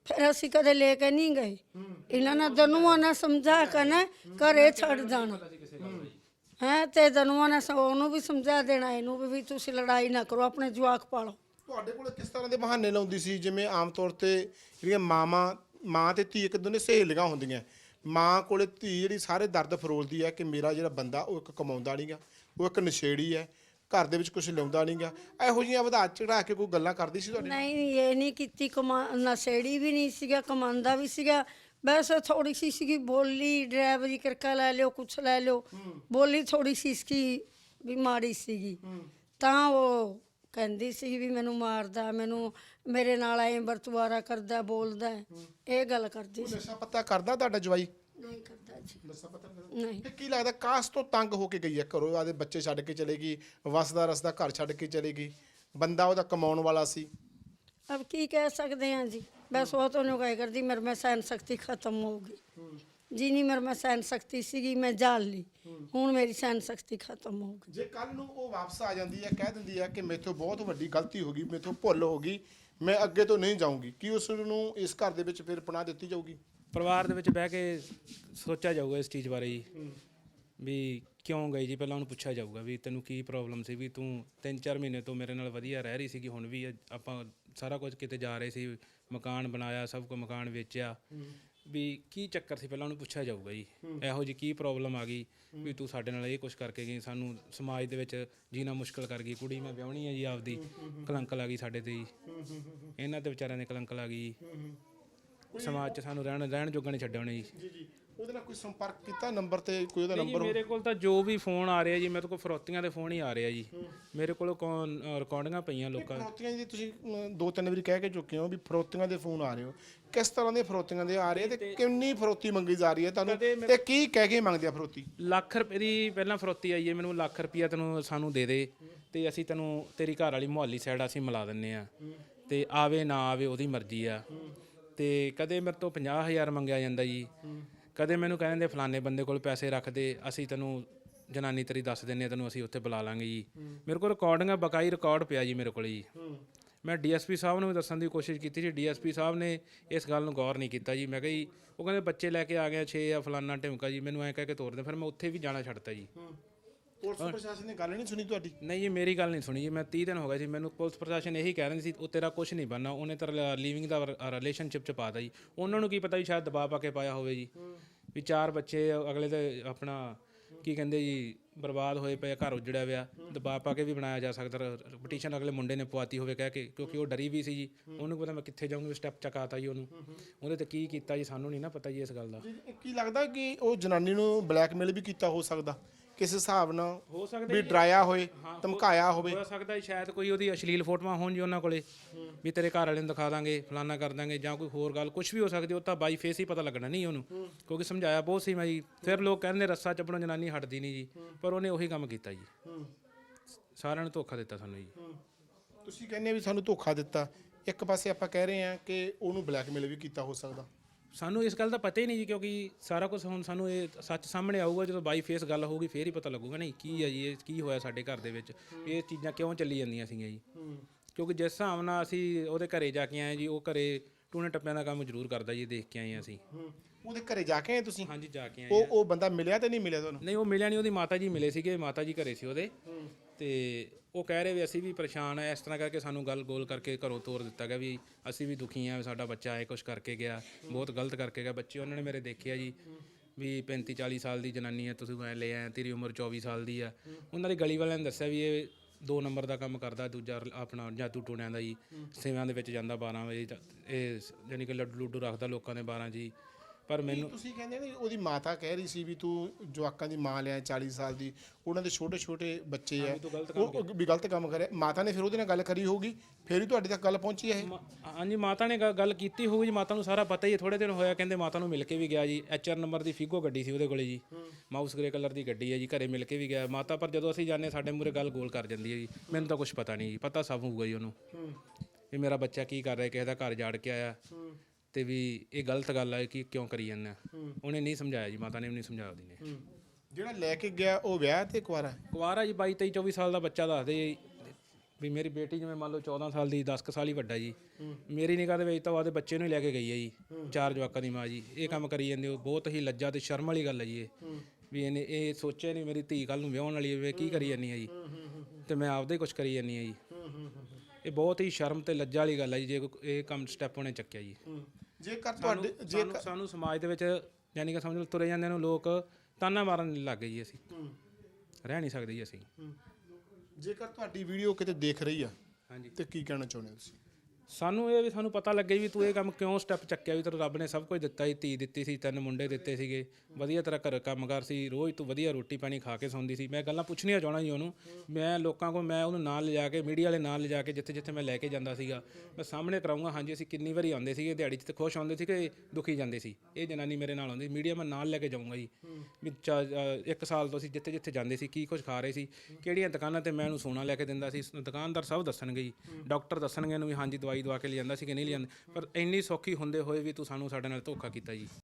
ਫਿਰ ਅਸੀਂ ਕਦੇ ਲੈ ਕੇ ਨਹੀਂ ਗਏ। ਇਹਨਾਂ ਨਾਲ ਦਨੂਆਂ ਨਾਲ ਸਮਝਾ ਕੇ ਨਾ ਘਰੇ ਛੱਡ ਜਾਣਾ। ਹੈ ਤੇ ਦਨੂਆਂ ਨਾਲ ਉਹਨੂੰ ਵੀ ਸਮਝਾ ਦੇਣਾ ਇਹਨੂੰ ਵੀ ਤੁਸੀਂ ਲੜਾਈ ਨਾ ਕਰੋ ਆਪਣੇ ਜਵਾਕ ਪਾਲੋ। ਤੁਹਾਡੇ ਕੋਲੇ ਕਿਸ ਤਰ੍ਹਾਂ ਦੇ ਬਹਾਨੇ ਲਾਉਂਦੀ ਸੀ? ਜਿਵੇਂ ਆਮ ਤੌਰ ਤੇ ਜਿਹੜੀਆਂ ਮਾਵਾਂ ਮਾਂ ਤੇ ਧੀ ਇੱਕ ਦੋਨੇ ਸਹੇਲੀਆਂ ਹੁੰਦੀਆਂ। ਮਾਂ ਕੋਲੇ ਧੀ ਜਿਹੜੀ ਸਾਰੇ ਦਰਦ ਫਰੋਲਦੀ ਹੈ ਕਿ ਮੇਰਾ ਜਿਹੜਾ ਬੰਦਾ ਉਹ ਇੱਕ ਕਮਾਉਂਦਾ ਨਹੀਂਗਾ ਉਹ ਇੱਕ ਨਸ਼ੇੜੀ ਹੈ ਘਰ ਦੇ ਵਿੱਚ ਕੁਝ ਲਿਆਉਂਦਾ ਨਹੀਂਗਾ ਇਹੋ ਜਿਹੀਆਂ ਵਧਾ ਚੜਾ ਕੇ ਕੋਈ ਗੱਲਾਂ ਕਰਦੀ ਸੀ ਤੁਹਾਡੇ ਨਹੀਂ ਇਹ ਨਹੀਂ ਕੀਤੀ। ਕਮਾ ਨਸ਼ੇੜੀ ਵੀ ਨਹੀਂ ਸੀਗਾ ਕਮਾਉਂਦਾ ਵੀ ਸੀਗਾ। ਬਸ ਥੋੜੀ ਸੀ ਸੀਗੀ ਬੋਲੀ ਡਰਾਈਵਰੀ ਕਰਕੇ ਲੈ ਲਿਓ ਕੁਛ ਲੈ ਲਿਓ। ਬੋਲੀ ਥੋੜੀ ਸੀ ਇਸकी ਵੀ ਮਾੜੀ ਸੀਗੀ। ਤਾਂ ਉਹ ਕਹਿੰਦੀ ਸੀ ਵੀ ਮੈਨੂੰ ਮਾਰਦਾ ਮੈਨੂੰ ਮੇਰੇ ਨਾਲ ਐ ਵਰਤਵਾਰਾ ਕਰਦਾ ਬੋਲਦਾ। ਹੈ। ਇਹ ਗੱਲ ਕਰਦੀ ਸੀ। ਨਸ਼ਾ ਪੱਤਾ ਕਰਦਾ ਤੁਹਾਡਾ ਜਵਾਈ? ਨਹੀਂ ਕਰਦਾ ਜੀ। ਨਸ਼ਾ ਪੱਤਾ ਕਰਦਾ? ਨਹੀਂ। ਇਹ ਕੀ ਲੱਗਦਾ ਕਾਸ ਤੋਂ ਤੰਗ ਹੋ ਕੇ ਗਈ ਹੈ ਘਰੋਂ? ਆਦੇ ਬੱਚੇ ਛੱਡ ਕੇ ਚਲੇਗੀ ਵਸਦਾ ਰਸਦਾ ਘਰ ਛੱਡ ਕੇ ਚਲੇਗੀ ਬੰਦਾ ਉਹਦਾ ਕਮਾਉਣ ਵਾਲਾ ਸੀ। अब ਕੀ ਕਹਿ ਸਕਦੇ ਹਾਂ ਜੀ? ਬਸ ਉਹ ਤੋਂ ਨੂੰ ਕਹਿ ਕਰਦੀ ਮੇਰੇ ਮੈਂ ਸਹਿਨ ਸ਼ਕਤੀ ਖਤਮ ਹੋ ਗਈ। ਜਿਨੀ ਮੇਰੇ ਮੈਂ ਸਹਿਨ ਸ਼ਕਤੀ ਸੀਗੀ ਮੈਂ ਜਾਲ ਲਈ। ਹੁਣ ਮੇਰੀ ਸਹਿਨ ਸ਼ਕਤੀ ਖਤਮ ਹੋ ਗਈ। ਜੇ ਕੱਲ ਨੂੰ ਉਹ ਵਾਪਸ ਆ ਜਾਂਦੀ ਹੈ ਕਹਿ ਦਿੰਦੀ ਹੈ ਕਿ ਮੇਥੋਂ ਬਹੁਤ ਵੱਡੀ ਗਲਤੀ ਹੋ ਗਈ ਮੇਥੋਂ ਭੁੱਲ ਹੋ ਗਈ ਮੈਂ ਅੱਗੇ ਤੋਂ ਨਹੀਂ ਜਾਊਂਗੀ। ਕੀ ਉਸ ਨੂੰ ਇਸ ਘਰ ਦੇ ਵਿੱਚ ਫਿਰ ਪਨਾਹ ਦਿੱਤੀ ਜਾਊਗੀ? ਪਰਿਵਾਰ ਦੇ ਵਿੱਚ ਬਹਿ ਕੇ ਸੋਚਿਆ ਜਾਊਗਾ ਇਸ ਚੀਜ਼ ਬਾਰੇ ਜੀ। ਵੀ ਕਿਉਂ ਗਈ ਜੀ? ਪਹਿਲਾਂ ਉਹਨੂੰ ਪੁੱਛਿਆ ਜਾਊਗਾ ਵੀ ਤੈਨੂੰ ਕੀ ਪ੍ਰੋਬਲਮ ਸੀ? ਵੀ ਤੂੰ 3-4 ਮਹੀਨੇ ਤੋਂ ਮੇਰੇ ਨਾਲ ਵਧੀਆ ਰਹਿ ਰਹੀ ਸੀਗੀ ਹੁਣ ਵੀ ਆਪਾਂ ਸਾਰਾ ਕੁਝ ਕਿਤੇ ਜਾ ਰਹੇ ਸੀ। ਮਕਾਨ ਬਣਾਇਆ ਸਭ ਕੁਝ ਮਕਾਨ ਵੇਚਿਆ। ਵੀ ਕੀ ਚੱਕਰ ਸੀ ਪਹਿਲਾਂ ਉਹਨੂੰ ਪੁੱਛਿਆ ਜਾਊਗਾ ਜੀ। ਇਹੋ ਜੀ ਕੀ ਪ੍ਰੋਬਲਮ ਆ ਗਈ ਵੀ ਤੂੰ ਸਾਡੇ ਨਾਲ ਇਹ ਕੁਝ ਕਰਕੇ ਗਈ ਸਾਨੂੰ ਸਮਾਜ ਦੇ ਵਿੱਚ ਜੀਣਾ ਮੁਸ਼ਕਲ ਕਰ ਗਈ ਕੁੜੀ ਮੈਂ ਵਿਆਹਣੀ ਹੈ ਜੀ ਆਪਦੀ ਕਲੰਕ ਲਾ ਗਈ ਸਾਡੇ ਤੇ ਜੀ। ਇਹਨਾਂ ਤੇ ਵਿਚਾਰਿਆਂ ਦੇ ਕਲੰਕ ਲਾ ਗਈ। ਸਮਾਜ 'ਚ ਸਾਨੂੰ ਰਹਿਣ ਰਹਿਣ ਜੋਗਾ ਨਹੀਂ ਛੱਡਿਆ ਉਹਨੇ ਜੀ। ਉਹਦੇ ਨਾਲ ਕੋਈ ਸੰਪਰਕ ਕੀਤਾ? ਨੰਬਰ ਤੇ ਕੋਈ ਉਹਦਾ ਨਹੀਂ ਜੀ ਨੰਬਰ ਮੇਰੇ ਕੋਲ ਤਾਂ ਜੋ ਵੀ ਫੋਨ ਆ ਰਿਹਾ ਜੀ ਮੇਰੇ ਕੋਲ ਫਰੋਤੀਆਂ ਦੇ ਫੋਨ ਹੀ ਆ ਰਿਹਾ ਜੀ। ਮੇਰੇ ਕੋਲ ਰਿਕਾਰਡਿੰਗਾਂ ਪਈਆਂ ਲੋਕਾਂ ਫਰੋਤੀਆਂ ਦੀ ਤੁਸੀਂ ਅਮ, ਦੋ ਤਿੰਨ ਵਾਰੀ ਕਹਿ ਕੇ ਚੁੱਕੇ ਹੋ ਵੀ ਫਰੋਤੀਆਂ ਦੇ ਫੋਨ ਆ ਰਹੇ ਹੋ। ਕਿਸ ਤਰ੍ਹਾਂ ਦੇ ਫਰੋਤੀਆਂ ਦੇ ਆ ਰਹੇ ਤੇ ਕਿੰਨੀ ਫਰੋਤੀ ਮੰਗੀ ਜਾ ਰਹੀ ਹੈ ਤੁਹਾਨੂੰ? ਤੇ ਕੀ ਕਹਿ ਕੇ ਮੰਗਦੇ ਆ ਫਰੋਤੀ? ਲੱਖ ਰੁਪਏ ਦੀ ਪਹਿਲਾਂ ਫਰੋਤੀ ਆਈ ਹੈ ਮੈਨੂੰ ਲੱਖ ਰੁਪਈਆ ਤੈਨੂੰ ਸਾਨੂੰ ਦੇ ਦੇ। ਤੇ ਅਸੀਂ ਤੈਨੂੰ ਤੇਰੀ ਘਰ ਵਾਲੀ ਮੁਹੱਲੀ ਸਾਈਡ ਅਸੀਂ ਮਿਲਾ ਦਿੰਨੇ ਆ ਤੇ ਆਵੇ ਨਾ ਆਵੇ ਉਹਦੀ ਮਰਜ਼ੀ ਆ। ਤੇ ਕਦੇ ਮੇਰੇ ਤੋਂ 50000 ਮੰਗਿਆ ਜਾਂਦਾ ਜੀ। ਕਦੇ ਮੈਨੂੰ ਕਹਿੰਦੇ ਫਲਾਣੇ ਬੰਦੇ ਕੋਲ ਪੈਸੇ ਰੱਖ ਦੇ ਅਸੀਂ ਤੈਨੂੰ ਜਨਾਨੀ ਤੇਰੀ ਦੱਸ ਦਿੰਨੇ ਆ ਤੈਨੂੰ ਅਸੀਂ ਉੱਥੇ ਬੁਲਾ ਲਾਂਗੇ ਜੀ। ਮੇਰੇ ਕੋਲ ਰਿਕਾਰਡਿੰਗ ਆ ਬਕਾਈ ਰਿਕਾਰਡ ਪਿਆ ਜੀ ਮੇਰੇ ਕੋਲ ਜੀ। ਮੈਂ ਡੀਐਸਪੀ ਸਾਹਿਬ ਨੂੰ ਵੀ ਦੱਸਣ ਦੀ ਕੋਸ਼ਿਸ਼ ਕੀਤੀ ਸੀ ਡੀਐਸਪੀ ਸਾਹਿਬ ਨੇ ਇਸ ਗੱਲ ਨੂੰ ਗੌਰ ਨਹੀਂ ਕੀਤਾ ਜੀ। ਮੈਂ ਕਿਹਾ ਜੀ ਉਹ ਕਹਿੰਦੇ ਬੱਚੇ ਲੈ ਕੇ ਆ ਗਏ 6 ਆ ਫਲਾਨਾ ਢਿਮਕਾ ਜੀ ਮੈਨੂੰ ਐਂ ਕਹਿ ਕੇ ਤੋਰ ਦੇ ਫਿਰ ਮੈਂ ਉੱਥੇ ਵੀ ਜਾਣਾ ਛੱਡਤਾ ਜੀ। ਪੁਲਿਸ ਪ੍ਰਸ਼ਾਸਨ ਨੇ ਗੱਲ ਨਹੀਂ ਸੁਣੀ ਤੁਹਾਡੀ? ਨਹੀਂ ਜੀ ਮੇਰੀ ਗੱਲ ਨਹੀਂ ਸੁਣੀ ਜੀ ਮੈਂ 30 ਦਿਨ ਹੋ ਗਏ ਸੀ ਮੈਨੂੰ ਪੁਲਿਸ ਪ੍ਰਸ਼ਾਸਨ ਇਹੀ ਕਹਿ ਰਹੇ ਸੀ ਉਹ ਤੇਰਾ ਕੁਝ ਨਹੀਂ ਬਣਨਾ ਉਹਨੇ ਤਾਂ ਲੀਵਿੰਗ ਦਾ ਰਿਲੇਸ਼ਨਸ਼ਿਪ ਚ ਪਾਤਾ ਜੀ। ਉਹਨਾਂ ਨੂੰ ਕੀ ਪਤਾ ਜੀ ਸ਼ਾਇਦ ਦਬਾਅ ਪਾ ਕੇ ਪਾਇਆ ਹੋਵੇ ਜੀ ਵੀ ਚਾਰ ਬੱਚੇ ਅਗਲੇ ਦੇ ਆਪਣਾ ਕੀ ਕਹਿੰਦੇ ਜੀ ਬਰਬਾਦ ਹੋਏ ਪਏ ਘਰ ਉਜੜਿਆ ਹੋਇਆ ਦਬਾਅ ਪਾ ਕੇ ਵੀ ਬਣਾਇਆ ਜਾ ਸਕਦਾ ਪਟੀਸ਼ਨ ਅਗਲੇ ਮੁੰਡੇ ਨੇ ਪਵਾਤੀ ਹੋਵੇ ਕਹਿ ਕੇ ਕਿਉਂਕਿ ਉਹ ਡਰੀ ਵੀ ਸੀ ਜੀ ਉਹਨੂੰ ਪਤਾ ਮੈਂ ਕਿੱਥੇ ਜਾਊਂਗੀ ਸਟੈਪ ਚਕਾਤਾ ਜੀ ਉਹਨੂੰ। ਉਹਦੇ ਤੇ ਕੀ ਕੀਤਾ ਜੀ ਸਾਨੂੰ ਨਹੀਂ ਨਾ ਪਤਾ ਜੀ ਇਸ ਗੱਲ ਦਾ। ਜੀ, ਕੀ ਲੱਗਦਾ ਕਿ ਉਹ ਜਨਾਨੀ ਨੂੰ ਬਲੈਕਮੇਲ ਵੀ ਕੀਤਾ ਹੋ ਸਕਦਾ? ਕਿਸ ਹਿਸਾਬ ਨਾਲ ਹੋ ਸਕਦਾ ਵੀ ਡਰਾਇਆ ਹੋਏ ਧਮਕਾਇਆ ਹੋਵੇ। ਹੋ ਸਕਦਾ ਹੈ ਸ਼ਾਇਦ ਕੋਈ ਉਹਦੀ ਅਸ਼ਲੀਲ ਫੋਟੋਆਂ ਹੋਣ ਜੀ ਉਹਨਾਂ ਕੋਲੇ ਵੀ ਤੇਰੇ ਘਰ ਵਾਲੇ ਨੂੰ ਦਿਖਾ ਦਾਂਗੇ ਫਲਾਨਾ ਕਰ ਦਾਂਗੇ ਜਾਂ ਕੋਈ ਹੋਰ ਗੱਲ ਕੁਝ ਵੀ ਹੋ ਸਕਦੀ ਉਹ ਤਾਂ ਬਾਈ ਫੇਸ ਹੀ ਪਤਾ ਲੱਗਣਾ ਨਹੀਂ ਉਹਨੂੰ ਕਿਉਂਕਿ ਸਮਝਾਇਆ ਬਹੁਤ ਸੀ ਮੈਂ ਜੀ। ਫਿਰ ਲੋਕ ਕਹਿੰਦੇ ਰੱਸਾ ਚੱਪਣੋਂ ਜਨਾਨੀ ਹਟਦੀ ਨਹੀਂ ਜੀ ਪਰ ਉਹਨੇ ਉਹੀ ਕੰਮ ਕੀਤਾ ਜੀ। ਸਾਰਿਆਂ ਨੂੰ ਧੋਖਾ ਦਿੱਤਾ ਸਾਨੂੰ ਜੀ। ਤੁਸੀਂ ਕਹਿੰਦੇ ਵੀ ਸਾਨੂੰ ਧੋਖਾ ਦਿੱਤਾ ਇੱਕ ਪਾਸੇ ਆਪਾਂ ਕਹਿ ਰਹੇ ਹਾਂ ਕਿ ਉਹਨੂੰ ਬਲੈਕਮੇਲ ਵੀ ਕੀਤਾ ਹੋ ਸਕਦਾ। ਸਾਨੂੰ ਇਸ ਗੱਲ ਦਾ ਪਤਾ ਹੀ ਨਹੀਂ ਜੀ ਕਿਉਂਕਿ ਸਾਰਾ ਕੁਝ ਹੁਣ ਸਾਨੂੰ ਇਹ ਸੱਚ ਸਾਹਮਣੇ ਆਊਗਾ ਜਦੋਂ ਬਾਈ ਫੇਸ ਗੱਲ ਹੋਊਗੀ ਫੇਰ ਹੀ ਪਤਾ ਲੱਗੂਗਾ ਨਹੀਂ ਕੀ ਹੈ ਜੀ ਇਹ ਕੀ ਹੋਇਆ ਸਾਡੇ ਘਰ ਦੇ ਵਿੱਚ ਇਹ ਚੀਜ਼ਾਂ ਕਿਉਂ ਚੱਲੀ ਜਾਂਦੀਆਂ ਸੀਗੀਆਂ ਜੀ? ਕਿਉਂਕਿ ਜਿਸ ਹਿਸਾਬ ਨਾਲ ਅਸੀਂ ਉਹਦੇ ਘਰੇ ਜਾ ਕੇ ਆਏ ਜੀ ਉਹ ਘਰੇ ਟੂਣੇ ਟੱਪਿਆਂ ਦਾ ਕੰਮ ਜ਼ਰੂਰ ਕਰਦਾ ਜੀ ਦੇਖ ਕੇ ਆਏ ਹਾਂ ਅਸੀਂ। ਉਹਦੇ ਘਰੇ ਜਾ ਕੇ ਆਏ ਤੁਸੀਂ? ਹਾਂਜੀ ਜਾ ਕੇ ਆਏ ਉਹ ਉਹ ਬੰਦਾ ਮਿਲਿਆ ਤੇ ਨਹੀਂ ਮਿਲਿਆ ਤੁਹਾਨੂੰ? ਨਹੀਂ ਉਹ ਮਿਲਿਆ ਨਹੀਂ ਉਹਦੀ ਮਾਤਾ ਜੀ ਮਿਲੇ ਸੀਗੇ ਮਾਤਾ ਜੀ ਘਰੇ ਸੀ ਉਹਦੇ। ਤੇ ਉਹ ਕਹਿ ਰਹੇ ਵੀ ਅਸੀਂ ਵੀ ਪਰੇਸ਼ਾਨ ਆ, ਇਸ ਤਰ੍ਹਾਂ ਕਰਕੇ ਸਾਨੂੰ ਗੱਲ ਗੋਲ ਕਰਕੇ ਘਰੋਂ ਤੋਰ ਦਿੱਤਾ ਗਿਆ ਵੀ ਅਸੀਂ ਵੀ ਦੁਖੀ ਆ ਸਾਡਾ ਬੱਚਾ ਇਹ ਕੁਝ ਕਰਕੇ ਗਿਆ, ਬਹੁਤ ਗਲਤ ਕਰਕੇ ਗਿਆ। ਬੱਚੇ ਉਹਨਾਂ ਨੇ ਮੇਰੇ ਦੇਖਿਆ ਜੀ ਵੀ 35 40 ਸਾਲ ਦੀ ਜਨਾਨੀ ਹੈ ਤੁਸੀਂ ਐ ਲੈ ਆਏ, ਤੇਰੀ ਉਮਰ 24 ਸਾਲ ਦੀ ਆ। ਉਹਨਾਂ ਦੀ ਗਲੀ ਵਾਲਿਆਂ ਨੇ ਦੱਸਿਆ ਵੀ ਇਹ ਦੋ ਨੰਬਰ ਦਾ ਕੰਮ ਕਰਦਾ, ਦੂਜਾ ਆਪਣਾ ਜਾਦੂ ਟੋਣਿਆਂ ਦਾ ਜੀ, ਸੇਵਿਆਂ ਦੇ ਵਿੱਚ ਜਾਂਦਾ 12 ਵਜੇ, ਇਹ ਯਾਨੀ ਕਿ ਲੱਡੂ ਲੁੱਡੂ ਰੱਖਦਾ ਲੋਕਾਂ ਦੇ 12 ਜੀ। ਪਰ ਮੈਨੂੰ ਤੁਸੀਂ ਕਹਿੰਦੇ ਨੇ ਉਹਦੀ ਮਾਤਾ ਕਹਿ ਰਹੀ ਸੀ ਵੀ ਤੂੰ ਜਵਾਕਾਂ ਦੀ ਮਾਂ ਲਿਆ 40 ਸਾਲ ਦੀ ਉਹਨਾਂ ਦੇ ਛੋਟੇ ਛੋਟੇ ਬੱਚੇ ਆ। ਉਹ ਵੀ ਗਲਤ ਕੰਮ ਕਰਿਆ। ਮਾਤਾ ਨੇ ਫਿਰ ਉਹਦੇ ਨਾਲ ਗੱਲ ਕਰੀ ਹੋਊਗੀ ਫਿਰ ਹੀ ਤੁਹਾਡੇ ਤੱਕ ਗੱਲ ਪਹੁੰਚੀ ਹੈ ਹਾਂਜੀ ਮਾਤਾ ਨੇ ਗੱਲ ਕੀਤੀ ਹੋਊਗੀ ਜੀ ਮਾਤਾ ਨੂੰ ਸਾਰਾ ਪਤਾ ਹੀ ਹੈ ਥੋੜੇ ਦਿਨ ਹੋਇਆ ਕਹਿੰਦੇ ਮਾਤਾ ਨੂੰ ਮਿਲ ਕੇ ਵੀ ਗਿਆ ਜੀ ਐਚਆਰ ਨੰਬਰ ਦੀ ਫੀਗੋ ਗੱਡੀ ਸੀ ਉਹਦੇ ਕੋਲੇ ਜੀ। ਮਾਊਸ ਗ੍ਰੇ ਕਲਰ ਦੀ ਗੱਡੀ ਹੈ ਜੀ ਘਰੇ ਮਿਲ ਕੇ ਵੀ ਗਿਆ। ਮਾਤਾ ਪਰ ਜਦੋਂ ਅਸੀਂ ਜਾਂਦੇ ਸਾਡੇ ਮੂਰੇ ਗੱਲ ਗੋਲ ਕਰ ਜਾਂਦੀ ਹੈ ਜੀ। ਮੈਨੂੰ ਤਾਂ ਕੁਝ ਪਤਾ ਨਹੀਂ ਜੀ ਪਤਾ ਸਭ ਹੋਊਗਾ ਜੀ ਉਹਨੂੰ। ਵੀ ਮੇਰਾ ਬੱਚਾ ਕੀ ਕਰ ਰਿਹਾ ਕਿਸੇ ਦਾ ਘਰ ਜਾੜ ਕੇ ਆਇਆ। ਤੇ ਵੀ ਇਹ ਗਲਤ ਗੱਲ ਹੈ ਕਿ ਕਿਉਂ ਕਰੀ ਜਾਂਦਾ ਉਹਨੇ ਨਹੀਂ ਸਮਝਾਇਆ ਜੀ ਮਾਤਾ ਨੇ ਵੀ ਨਹੀਂ ਸਮਝਾਇਆ ਉਹਦੀ ਨੇ। ਜਿਹੜਾ ਲੈ ਕੇ ਗਿਆ ਉਹ ਵਿਆਹ ਤੇ ਕੁਆਰਾ ਕੁਆਰਾ ਜੀ 22 23 24 ਸਾਲ ਦਾ ਬੱਚਾ ਦੱਸਦੇ ਜੀ। ਵੀ ਮੇਰੀ ਬੇਟੀ ਜਿਵੇਂ ਮੰਨ ਲਓ 14 ਸਾਲ ਦੀ 10 ਕੁ ਸਾਲ ਹੀ ਵੱਡਾ ਜੀ। ਮੇਰੀ ਨਿਗਾਹ ਦੇ ਵਿੱਚ ਤਾਂ ਉਹਦੇ ਬੱਚੇ ਨੂੰ ਹੀ ਲੈ ਕੇ ਗਈ ਹੈ ਜੀ। ਚਾਰ ਜਵਾਕਾਂ ਦੀ ਮਾਂ ਜੀ। ਇਹ ਕੰਮ ਕਰੀ ਜਾਂਦੇ ਹੋ ਬਹੁਤ ਹੀ ਲੱਜਾ ਤੇ ਸ਼ਰਮ ਵਾਲੀ ਗੱਲ ਹੈ ਜੀ ਇਹ। ਵੀ ਇਹਨੇ ਇਹ ਸੋਚਿਆ ਨਹੀਂ ਮੇਰੀ ਧੀ ਕੱਲ ਨੂੰ ਵਿਆਹਣ ਵਾਲੀ ਹੋਵੇ ਕੀ ਕਰੀ ਜਾਂਦੀ ਹੈ ਜੀ ਤੇ ਮੈਂ ਆਪਦੇ ਕੁਝ ਕਰੀ ਜਾਂਦੀ ਹੈ ਜੀ। ਇਹ ਬਹੁਤ ਹੀ ਸ਼ਰਮ ਤੇ ਲੱਜਾ ਵਾਲੀ ਗੱਲ ਹੈ ਜੀ ਜੇ ਕੋਈ ਇਹ ਕੰਮ ਸਟੈਪ ਉਹਨੇ ਚੱਕਿਆ ਜੀ। ਜੇਕਰ ਤੁਹਾਡੇ ਜੇ ਸਾਨੂੰ ਸਾਨੂੰ ਸਮਾਜ ਦੇ ਵਿੱਚ ਯਾਨੀ ਕਿ ਸਮਝ ਲਓ ਤੁਰੇ ਜਾਂਦੇ ਨੂੰ ਲੋਕ ਤਾਨਾ ਮਾਰਨ ਲੱਗ ਗਏ ਜੀ ਅਸੀਂ। ਰਹਿ ਨਹੀਂ ਸਕਦੇ ਜੀ ਅਸੀਂ। ਜੇਕਰ ਤੁਹਾਡੀ ਵੀਡੀਓ ਕਿਤੇ ਦੇਖ ਰਹੀ ਆ ਹਾਂਜੀ। ਤੇ ਕੀ ਕਹਿਣਾ ਚਾਹੁੰਦੇ ਹੋ ਤੁਸੀਂ? ਸਾਨੂੰ ਇਹ ਵੀ ਸਾਨੂੰ ਪਤਾ ਲੱਗੇ ਵੀ ਤੂੰ ਇਹ ਕੰਮ ਕਿਉਂ ਸਟੈਪ ਚੱਕਿਆ ਵੀ ਤੈਨੂੰ ਰੱਬ ਨੇ ਸਭ ਕੁਝ ਦਿੱਤਾ ਸੀ, ਧੀ ਦਿੱਤੀ ਸੀ, ਤਿੰਨ ਮੁੰਡੇ ਦਿੱਤੇ ਸੀਗੇ। ਵਧੀਆ ਤਰ੍ਹਾਂ ਘਰ ਕੰਮਕਾਰ ਸੀ, ਰੋਜ਼ ਤੂੰ ਵਧੀਆ ਰੋਟੀ ਪਾਣੀ ਖਾ ਕੇ ਸੌਂਦੀ ਸੀ। ਮੈਂ ਗੱਲਾਂ ਪੁੱਛਣੀਆਂ ਚਾਹਣਾ ਜੀ ਉਹਨੂੰ। ਮੈਂ ਲੋਕਾਂ ਕੋਲ ਮੈਂ ਉਹਨੂੰ ਨਾਲ ਲਿਜਾ ਕੇ ਮੀਡੀਆ ਵਾਲੇ ਨਾਲ ਲਿਜਾ ਕੇ ਜਿੱਥੇ ਜਿੱਥੇ ਮੈਂ ਲੈ ਕੇ ਜਾਂਦਾ ਸੀਗਾ, ਮੈਂ ਸਾਹਮਣੇ ਕਰਾਉਂਗਾ ਹਾਂਜੀ, ਅਸੀਂ ਕਿੰਨੀ ਵਾਰੀ ਆਉਂਦੇ ਸੀਗੇ, ਦਿਹਾੜੀ 'ਚ ਤੇ ਖੁਸ਼ ਆਉਂਦੇ ਸੀ ਕਿ ਦੁਖੀ ਜਾਂਦੇ ਸੀ। ਇਹ ਜਨਾਨੀ ਮੇਰੇ ਨਾਲ ਆਉਂਦੀ ਮੀਡੀਆ ਮੈਂ ਨਾਲ ਲੈ ਕੇ ਜਾਊਂਗਾ ਜੀ। ਵੀ ਚਾ- ਇੱਕ ਸਾਲ ਤੋਂ ਅਸੀਂ ਜਿੱਥੇ ਜਿੱਥੇ ਜਾਂਦੇ ਸੀ, ਕੀ ਕੁਝ ਖਾ ਰਹੇ ਸੀ, ਕਿਹੜੀਆਂ ਦੁਕਾਨਾਂ ਤੇ ਮੈਂ ਉਹਨੂੰ ਸੋਨਾ ਲੈ ਕੇ ਦਿੰਦਾ ਸੀ, ਦੁਕਾਨਦਾਰ ਸਭ ਦੱਸਣਗੇ ਜੀ। ਡਾਕਟਰ ਦੱਸਣਗੇ ਇਹਨੂੰ ਵੀ, ਹਾਂਜੀ, ਦਵਾਈ ਦਵਾਈ ਦਵਾ ਕੇ ਲਿਆਂਦਾ ਸੀ ਕਿ ਨਹੀਂ ਲਿਆਂਦਾ। ਪਰ ਇੰਨੀ ਸੌਖੀ ਹੁੰਦੇ ਹੋਏ ਵੀ ਤੂੰ ਸਾਨੂੰ ਸਾਡੇ ਨਾਲ ਧੋਖਾ ਕੀਤਾ ਜੀ।